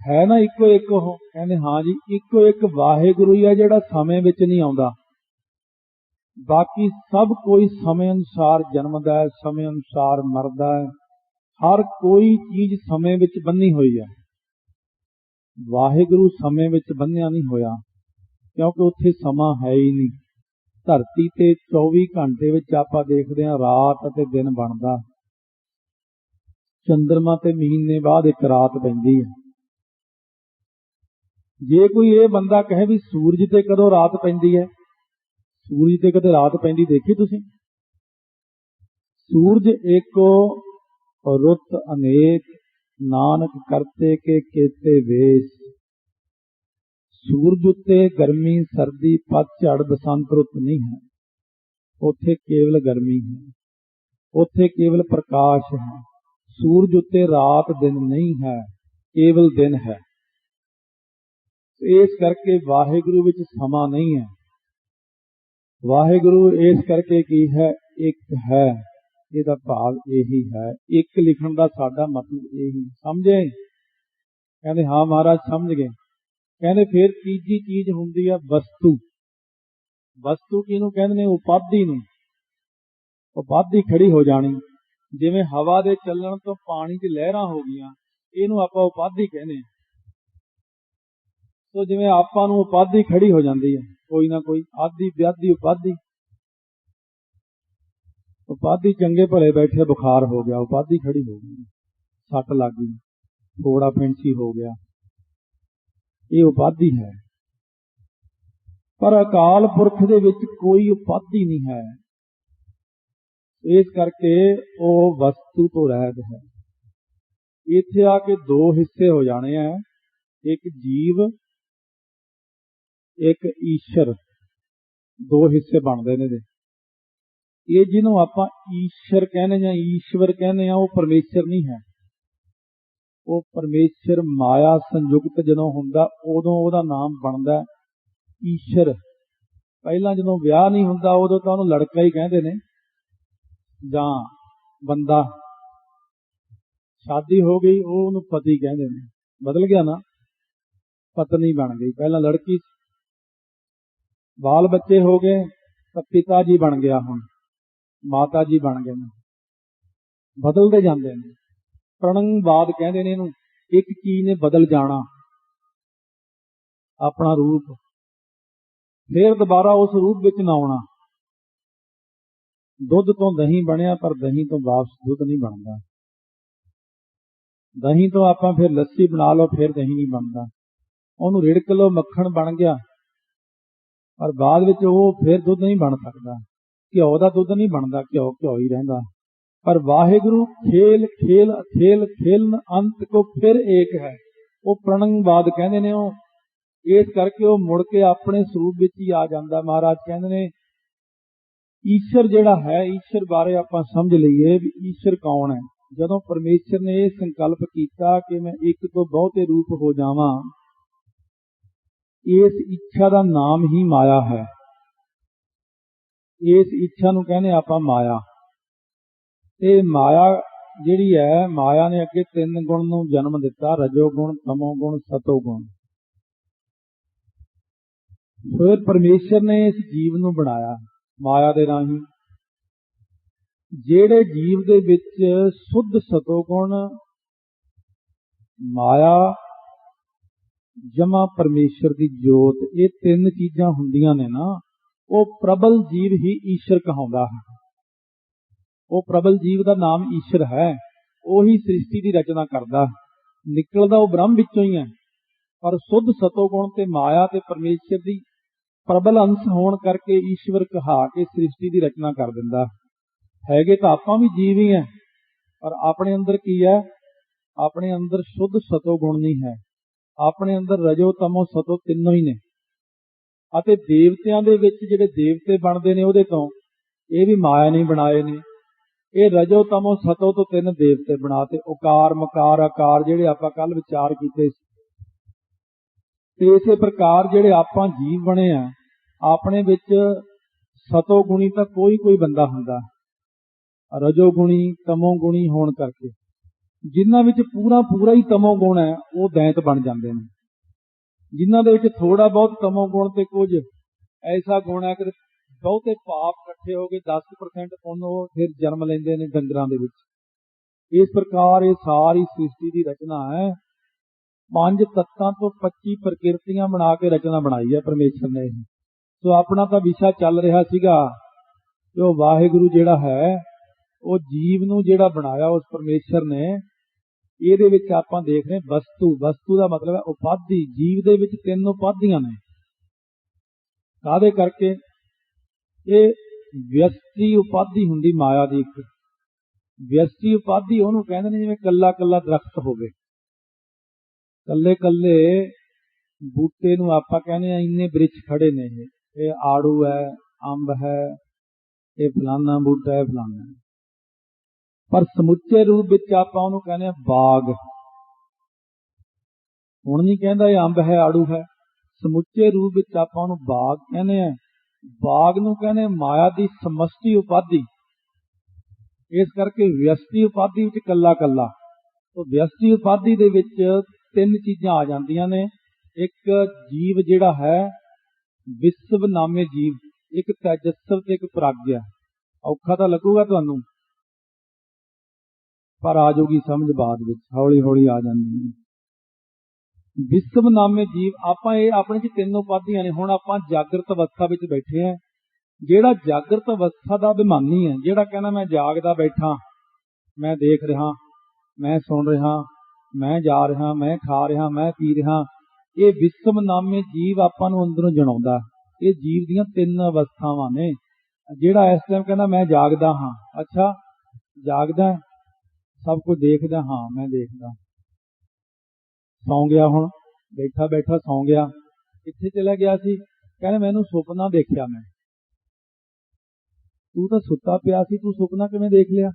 [SPEAKER 1] ਹੈ ਨਾ ਇੱਕੋ ਇੱਕ ਉਹ? ਕਹਿੰਦੇ, ਹਾਂ ਜੀ, ਇੱਕੋ ਇੱਕ ਵਾਹਿਗੁਰੂ ਹੀ ਆ ਜਿਹੜਾ ਸਮੇਂ ਵਿੱਚ ਨਹੀਂ ਆਉਂਦਾ। ਬਾਕੀ ਸਭ ਕੋਈ ਸਮੇਂ ਅਨੁਸਾਰ ਜਨਮਦਾ ਹੈ, ਸਮੇਂ ਅਨੁਸਾਰ ਮਰਦਾ ਹੈ। ਹਰ ਕੋਈ ਚੀਜ਼ ਸਮੇਂ ਵਿੱਚ ਬੰਨੀ ਹੋਈ ਹੈ। ਵਾਹਿਗੁਰੂ ਸਮੇਂ ਵਿੱਚ ਬੰਨਿਆ ਨਹੀਂ ਹੋਇਆ, ਕਿਉਂਕਿ ਉੱਥੇ ਸਮਾਂ ਹੈ ਹੀ ਨਹੀਂ। ਧਰਤੀ ਤੇ 24 ਘੰਟੇ ਵਿੱਚ ਆਪਾਂ ਦੇਖਦੇ ਹਾਂ, ਰਾਤ ਅਤੇ ਦਿਨ ਬਣਦਾ। ਚੰ드ਰਮਾ ਤੇ ਮਹੀਨੇ ਬਾਅਦ ਇੱਕ ਰਾਤ ਪੈਂਦੀ ਹੈ। ਜੇ ਕੋਈ ਇਹ ਬੰਦਾ ਕਹੇ ਵੀ ਸੂਰਜ ਤੇ ਕਦੋਂ ਰਾਤ ਪੈਂਦੀ ਹੈ? ਸੂਰਜ ਤੇ ਕਦੇ ਰਾਤ ਪੈਂਦੀ ਦੇਖੀ ਤੁਸੀਂ? ਸੂਰਜ ਏਕੋ ਰੁੱਤ ਅਨੇਕ, ਨਾਨਕ ਕਰਤੇ ਕੇ ਕੇਤੇ ਵੇਸ। ਸੂਰਜ ਉੱਤੇ ਗਰਮੀ, ਸਰਦੀ ਪਤਝੜ ਬਸੰਤ ਰੁੱਤ ਨਹੀਂ ਹੈ। ਉੱਥੇ ਕੇਵਲ ਗਰਮੀ ਹੈ। ਉੱਥੇ ਕੇਵਲ ਪ੍ਰਕਾਸ਼ ਹੈ। ਸੂਰਜ ਉੱਤੇ ਰਾਤ ਦਿਨ ਨਹੀਂ ਹੈ, ਕੇਵਲ ਦਿਨ ਹੈ। ਇਸ ਕਰਕੇ ਵਾਹਿਗੁਰੂ ਵਿੱਚ ਸਮਾਂ ਨਹੀਂ ਹੈ। ਵਾਹਿਗੁਰੂ ਇਸ ਕਰਕੇ ਕੀ ਹੈ? ਇੱਕ ਹੈ, ਇਹਦਾ ਭਾਵ ਇਹੀ ਹੈ। ਇੱਕ ਲਿਖਣ ਦਾ ਸਾਡਾ ਮਤਲਬ ਇਹੀ ਸਮਝੇ? ਕਹਿੰਦੇ, ਹਾਂ ਮਹਾਰਾਜ, ਸਮਝ ਗਏ। ਕਹਿੰਦੇ, ਫਿਰ ਤੀਜੀ ਚੀਜ਼ ਹੁੰਦੀ ਹੈ ਵਸਤੂ। ਵਸਤੂ ਕਿਹਨੂੰ ਕਹਿੰਦੇ ਨੇ? ਉਪਾਧੀ ਨੂੰ। ਉਪਾਧੀ ਖੜੀ ਹੋ ਜਾਣੀ। ਜਿਵੇਂ ਹਵਾ ਦੇ ਚੱਲਣ ਤੋਂ ਪਾਣੀ 'ਚ ਲਹਿਰਾਂ ਹੋ ਗਈਆਂ, ਇਹਨੂੰ ਆਪਾਂ ਉਪਾਧੀ ਕਹਿੰਦੇ ਹਾਂ। ਸੋ ਜਿਵੇਂ ਆਪਾਂ ਨੂੰ ਉਪਾਧੀ ਖੜੀ ਹੋ ਜਾਂਦੀ ਹੈ, ਕੋਈ ਨਾ ਕੋਈ, ਆਦੀ, ਵਿਆਦੀ, ਉਪਾਧੀ। ਉਪਾਧੀ ਚੰਗੇ ਭਲੇ ਬੈਠੇ ਬੁਖਾਰ ਹੋ ਗਿਆ, ਉਪਾਧੀ ਖੜੀ ਹੋ ਗਈ। ਸੱਟ ਲੱਗ ਗਈ ਥੋੜਾ ਫੈਂਸੀ ਹੋ ਗਿਆ। ਇਹ ਉਪਾਧੀ ਹੈ। ਪਰ ਅਕਾਲ ਪੁਰਖ ਦੇ ਵਿੱਚ ਕੋਈ ਉਪਾਧੀ ਨਹੀਂ ਹੈ। ਇਸ ਕਰਕੇ ਉਹ ਵਸਤੂ ਤੋਂ ਰਹਿਤ ਹੈ। ਇੱਥੇ ਆ ਕੇ ਦੋ ਹਿੱਸੇ ਹੋ ਜਾਣੇ ਆ ਇੱਕ ਜੀਵ ਇੱਕ ਈਸ਼ਰ, ਦੋ ਹਿੱਸੇ ਬਣਦੇ ਨੇ ਦੇ ਇਹ ਜਿਹਨੂੰ ਆਪਾਂ ਈਸ਼ਰ ਕਹਿੰਦੇ ਜਾਂ ਈਸ਼ਵਰ ਕਹਿੰਦੇ ਆ, ਉਹ ਪਰਮੇਸ਼ਰ ਨਹੀਂ ਹੈ। ਉਹ ਪਰਮੇਸ਼ਰ ਮਾਇਆ ਸੰਯੁਕਤ ਜਦੋਂ ਹੁੰਦਾ, ਉਦੋਂ ਉਹਦਾ ਨਾਮ ਬਣਦਾ ਈਸ਼ਰ। ਪਹਿਲਾਂ ਜਦੋਂ ਵਿਆਹ ਨਹੀਂ ਹੁੰਦਾ, ਉਦੋਂ ਤਾਂ ਉਹਨੂੰ ਲੜਕਾ ਹੀ ਕਹਿੰਦੇ ਨੇ, ਜਾਂ ਬੰਦਾ। ਸ਼ਾਦੀ ਹੋ ਗਈ, ਉਹ ਉਹਨੂੰ ਪਤੀ ਕਹਿੰਦੇ ਨੇ। ਬਦਲ ਗਿਆ ਨਾ, ਪਤਨੀ ਬਣ ਗਈ। ਪਹਿਲਾਂ ਲੜਕੀ ਬਾਲ ਬੱਚੇ ਹੋ ਗਏ, ਤਾਂ ਪਿਤਾ ਜੀ ਬਣ ਗਿਆ ਹੁਣ, ਮਾਤਾ ਜੀ ਬਣ ਗਏ ਨੇ। ਬਦਲਦੇ ਜਾਂਦੇ ਨੇ। ਪ੍ਰਣੰਗਵਾਦ ਕਹਿੰਦੇ ਨੇ ਇਹਨੂੰ, ਇੱਕ ਚੀਜ਼ ਨੇ ਬਦਲ ਜਾਣਾ। ਆਪਣਾ ਰੂਪ। ਫਿਰ ਦੁਬਾਰਾ ਉਸ ਰੂਪ ਵਿੱਚ ਨਾ ਆਉਣਾ। ਦੁੱਧ ਤੋਂ ਦਹੀਂ ਬਣਿਆ, ਪਰ ਦਹੀਂ ਤੋਂ ਵਾਪਸ ਦੁੱਧ ਨਹੀਂ ਬਣਦਾ। ਦਹੀਂ ਤੋਂ ਆਪਾਂ ਫਿਰ ਲੱਸੀ ਬਣਾ ਲਓ, ਫਿਰ ਦਹੀਂ ਨਹੀਂ ਬਣਦਾ। ਉਹਨੂੰ ਰਿੜਕ ਲਓ, ਮੱਖਣ ਬਣ ਗਿਆ। ਪਰ ਬਾਅਦ ਵਿੱਚ ਉਹ ਫਿਰ ਦੁੱਧ ਨਹੀਂ ਬਣ ਸਕਦਾ। ਘਿਓ ਦਾ ਦੁੱਧ ਨਹੀਂ ਬਣਦਾ, ਘਿਓ ਘਿਓ ਹੀ ਰਹਿੰਦਾ। ਪਰ ਵਾਹਿਗੁਰੂ ਖੇਲ ਖੇਲ ਖੇਲ ਖੇਲਨ ਅੰਤ ਕੋ ਫਿਰ ਏਕ ਹੈ। ਉਹ ਪ੍ਰਣੰਗਵਾਦ ਕਹਿੰਦੇ ਨੇ ਉਹ। ਇਸ ਕਰਕੇ ਉਹ ਮੁੜ ਕੇ ਆਪਣੇ ਸਰੂਪ ਵਿੱਚ ਹੀ ਆ ਜਾਂਦਾ ਮਹਾਰਾਜ ਕਹਿੰਦੇ ਨੇ, ਈਸ਼ਰ ਜਿਹੜਾ ਹੈ, ਈਸ਼ਰ ਬਾਰੇ ਆਪਾਂ ਸਮਝ ਲਈਏ ਵੀ ਈਸ਼ਵਰ ਕੌਣ ਹੈ। ਜਦੋਂ ਪਰਮੇਸ਼ਰ ਨੇ ਇਹ ਸੰਕਲਪ ਕੀਤਾ ਕਿ ਮੈਂ ਇੱਕ ਤੋਂ ਬਹੁਤੇ ਰੂਪ ਹੋ ਜਾਵਾਂ ਇਸ ਇੱਛਾ ਦਾ ਨਾਮ ਹੀ ਮਾਇਆ ਹੈ। ਇਸ ਇੱਛਾ ਨੂੰ ਕਹਿੰਦੇ ਆਪਾਂ ਮਾਇਆ। ਤੇ ਮਾਇਆ ਜਿਹੜੀ ਹੈ, ਮਾਇਆ ਨੇ ਅੱਗੇ ਤਿੰਨ ਗੁਣ ਨੂੰ ਜਨਮ ਦਿੱਤਾ, ਰਜੋ ਗੁਣ, ਤਮੋ ਗੁਣ, ਸਤੋ ਗੁਣ। ਫਿਰ ਪਰਮੇਸ਼ਰ ਨੇ ਇਸ ਜੀਵ ਨੂੰ ਬਣਾਇਆ, ਮਾਇਆ ਦੇ ਰਾਹੀਂ। ਜਿਹੜੇ ਜੀਵ ਦੇ ਵਿੱਚ ਸੁੱਧ ਸਤੋ ਗੁਣ, ਮਾਇਆ ਜਮਾ ਪਰਮੇਸ਼ਰ ਦੀ ਜੋਤ, ਇਹ ਤਿੰਨ ਚੀਜ਼ਾਂ ਹੁੰਦੀਆਂ ਨੇ ਨਾ, ਉਹ ਪ੍ਰਬਲ ਜੀਵ ਹੀ ਈਸ਼ਰ ਕਹਾਉਂਦਾ ਹੈ। ਉਹ ਪ੍ਰਬਲ ਜੀਵ ਦਾ ਨਾਮ ਈਸ਼ਰ ਹੈ, ਉਹੀ ਸ੍ਰਿਸ਼ਟੀ ਦੀ ਰਚਨਾ ਕਰਦਾ ਨਿਕਲਦਾ ਉਹ ਬ੍ਰਹਮ ਵਿੱਚੋਂ ਹੀ ਹੈ, ਪਰ ਸੁੱਧ ਸਤੋਗੁਣ ਤੇ ਮਾਇਆ ਤੇ ਪਰਮੇਸ਼ਰ ਦੀ ਪ੍ਰਬਲ ਅੰਸ਼ ਹੋਣ ਕਰਕੇ ਈਸ਼ਵਰ ਕਹਾ ਕੇ ਸ੍ਰਿਸ਼ਟੀ ਦੀ ਰਚਨਾ ਕਰ ਦਿੰਦਾ ਹੈਗੇ ਤਾਂ ਆਪਾਂ ਵੀ ਜੀਵ ਹੀ ਹੈ, ਪਰ ਆਪਣੇ ਅੰਦਰ ਕੀ ਹੈ? ਆਪਣੇ ਅੰਦਰ ਸ਼ੁੱਧ ਸਤੋਗੁਣ ਨਹੀਂ ਹੈ। ਆਪਣੇ ਅੰਦਰ ਰਜੋ ਤਮੋ ਸਤੋ ਤਿੰਨੋਂ ਹੀ ਨੇ। ਅਤੇ ਦੇਵਤਿਆਂ ਦੇ ਵਿੱਚ ਜਿਹੜੇ ਦੇਵਤੇ ਬਣਦੇ ਨੇ ਉਹਦੇ ਤੋਂ ਇਹ ਵੀ ਮਾਇਆ ਨਹੀਂ ਬਣਾਏ ਨੇ। ਇਹ ਰਜੋ ਤਮੋ ਸਤੋ ਤੋਂ ਤਿੰਨ ਦੇਵਤੇ ਬਣਾਤੇ, ਉਕਾਰ, ਮਕਾਰ, ਆਕਾਰ ਜਿਹੜੇ ਆਪਾਂ ਕੱਲ ਵਿਚਾਰ ਕੀਤੇ ਸੀ। ਤੇ ਇਸੇ ਪ੍ਰਕਾਰ ਜਿਹੜੇ ਆਪਾਂ ਜੀਵ ਬਣੇ ਆ, ਆਪਣੇ ਵਿੱਚ ਸਤੋ ਗੁਣੀ ਤਾਂ ਕੋਈ ਕੋਈ ਬੰਦਾ ਹੁੰਦਾ। ਰਜੋ ਗੁਣੀ, ਤਮੋ ਗੁਣੀ ਹੋਣ ਕਰਕੇ। ਜਿਨ੍ਹਾਂ ਵਿੱਚ ਪੂਰਾ ਪੂਰਾ ਹੀ ਤਮੋ ਗੁਣ ਹੈ, ਉਹ ਦੈਂਤ ਬਣ ਜਾਂਦੇ ਨੇ। ਜਿਨ੍ਹਾਂ ਦੇ ਵਿੱਚ ਥੋੜਾ ਬਹੁਤ ਤਮੋ ਗੁਣ ਤੇ ਕੁਝ ਐਸਾ ਗੁਣ ਹੈ ਕਿ ਬਹੁਤੇ ਪਾਪ ਇਕੱਠੇ ਹੋ ਕੇ 10% ਪੁੰਨ ਉਹ ਫਿਰ ਜਨਮ ਲੈਂਦੇ ਨੇ ਡੰਗਰਾਂ ਦੇ ਵਿੱਚ। ਇਸ ਪ੍ਰਕਾਰ ਇਹ ਸਾਰੀ ਸ੍ਰਿਸ਼ਟੀ ਦੀ ਰਚਨਾ ਹੈ। ਪੰਜ ਤੱਤਾਂ ਤੋਂ 25 ਪ੍ਰਕਿਰਤੀਆਂ ਬਣਾ ਕੇ ਰਚਨਾ ਬਣਾਈ ਹੈ ਪਰਮੇਸ਼ਰ ਨੇ ਇਹ। ਸੋ ਆਪਣਾ ਤਾਂ ਵਿਸ਼ਾ ਚੱਲ ਰਿਹਾ ਸੀਗਾ ਕਿ ਉਹ ਵਾਹਿਗੁਰੂ ਜਿਹੜਾ ਹੈ, ਉਹ ਜੀਵ ਨੂੰ ਜਿਹੜਾ ਬਣਾਇਆ ਉਸ ਪਰਮੇਸ਼ਰ ਨੇ ਇਹਦੇ ਵਿੱਚ ਆਪਾਂ ਦੇਖ ਰਹੇ ਵਸਤੂ ਵਸਤੂ ਦਾ ਮਤਲਬ ਹੈ ਉਪਾਧੀ, ਜੀਵ ਦੇ ਵਿੱਚ ਤਿੰਨ ਉਪਾਧੀਆਂ ਨੇ। ਕਾਦੇ ਕਰਕੇ? ਇਹ ਵਿਅਸਤੀ ਉਪਾਧੀ ਹੁੰਦੀ ਮਾਇਆ ਦੀ ਇੱਕ। ਵਿਅਸਤੀ ਉਪਾਧੀ ਉਹਨੂੰ ਕਹਿੰਦੇ ਨੇ ਜਿਵੇਂ ਕੱਲਾ ਕੱਲਾ ਦਰਖਤ ਹੋਵੇ। ਕੱਲੇ ਕੱਲੇ ਬੂਟੇ ਨੂੰ ਆਪਾਂ ਕਹਿੰਦੇ ਆ ਇੰਨੇ ਬ੍ਰਿਛ ਖੜੇ ਨੇ ਇਹ ਆੜੂ ਹੈ, ਅੰਬ ਹੈ, ਇਹ ਫਲਾਨਾ ਬੂਟਾ ਹੈ, ਫਲਾਨਾ। ਪਰ ਸਮੁੱਚੇ ਰੂਪ ਵਿੱਚ ਆਪਾਂ ਉਹਨੂੰ ਕਹਿੰਦੇ ਆ ਬਾਗ। ਹੁਣ ਨਹੀਂ ਕਹਿੰਦਾ ਇਹ ਅੰਬ ਹੈ, ਆੜੂ ਹੈ। ਸਮੁੱਚੇ ਰੂਪ ਵਿੱਚ ਆਪਾਂ ਉਹਨੂੰ ਬਾਗ ਕਹਿੰਦੇ ਆ ਬਾਗ ਨੂੰ ਕਹਿੰਦੇ ਮਾਇਆ ਦੀ ਸਮਸ਼ਟੀ ਉਪਾਧੀ। ਇਸ ਕਰਕੇ ਵਿਅਸਤੀ ਉਪਾਧੀ ਵਿੱਚ ਕੱਲਾ ਕੱਲਾ ਉਹ ਵਿਅਸਤੀ ਉਪਾਧੀ ਦੇ ਵਿੱਚ ਤਿੰਨ ਚੀਜ਼ਾਂ ਆ ਜਾਂਦੀਆਂ ਨੇ। ਇੱਕ ਜੀਵ ਜਿਹੜਾ ਹੈ, ਵਿਸ਼ਵ ਨਾਮੇ ਜੀਵ। ਇੱਕ ਤੇਜਸਵ ਤੇ ਇੱਕ ਪ੍ਰਾਗਿਆ ਔਖਾ ਤਾਂ ਲੱਗੂਗਾ ਤੁਹਾਨੂੰ। ਪਰ ਆ ਜਾਊਗੀ ਸਮਝ ਬਾਅਦ ਵਿੱਚ ਹੌਲੀ ਹੌਲੀ ਆ ਜਾਂਦੀ ਹੈ। ਵਿਸ਼ਵ ਨਾਮੇ ਜੀਵ, ਆਪਾਂ ਇਹ ਆਪਣੇ ਚ ਤਿੰਨ ਉਪਾਧੀਆਂ ਨੇ, ਹੁਣ ਆਪਾਂ ਜਾਗਰਤ ਅਵਸਥਾ ਵਿੱਚ ਬੈਠੇ ਆ ਜਿਹੜਾ ਜਾਗਰਤ ਅਵਸਥਾ ਦਾ ਅਭਿਮਾਨੀ ਹੈ, ਜਿਹੜਾ ਕਹਿੰਦਾ ਮੈਂ ਜਾਗਦਾ ਬੈਠਾ, ਮੈਂ ਦੇਖ ਰਿਹਾ, ਮੈਂ ਸੁਣ ਰਿਹਾ, ਮੈਂ ਜਾ ਰਿਹਾ, ਮੈਂ ਖਾ ਰਿਹਾ, ਮੈਂ ਪੀ ਰਿਹਾ, ਇਹ ਵਿਸ਼ਵ ਨਾਮੇ ਜੀਵ ਆਪਾਂ ਨੂੰ ਅੰਦਰੋਂ ਜਣਾਉਂਦਾ ਇਹ ਜੀਵ ਦੀਆਂ ਤਿੰਨ ਅਵਸਥਾਵਾਂ ਨੇ। ਜਿਹੜਾ ਇਸ ਟਾਈਮ ਕਹਿੰਦਾ ਮੈਂ ਜਾਗਦਾ ਹਾਂ, ਅੱਛਾ, ਜਾਗਦਾ ਸਭ ਕੁਝ ਦੇਖਦਾ, ਹਾਂ, ਮੈਂ ਦੇਖਦਾ। ਸੌਂ ਗਿਆ ਹੁਣ, ਬੈਠਾ ਬੈਠਾ ਸੌਂ ਗਿਆ। ਕਿੱਥੇ ਚਲਾ ਗਿਆ ਸੀ? ਕਹਿੰਦਾ, ਮੈਨੂੰ ਸੁਪਨਾ ਦੇਖਿਆ ਮੈਂ। ਤੂੰ ਤਾਂ ਸੁੱਤਾ ਪਿਆ ਸੀ, ਤੂੰ ਸੁਪਨਾ ਕਿਵੇਂ ਦੇਖ ਲਿਆ?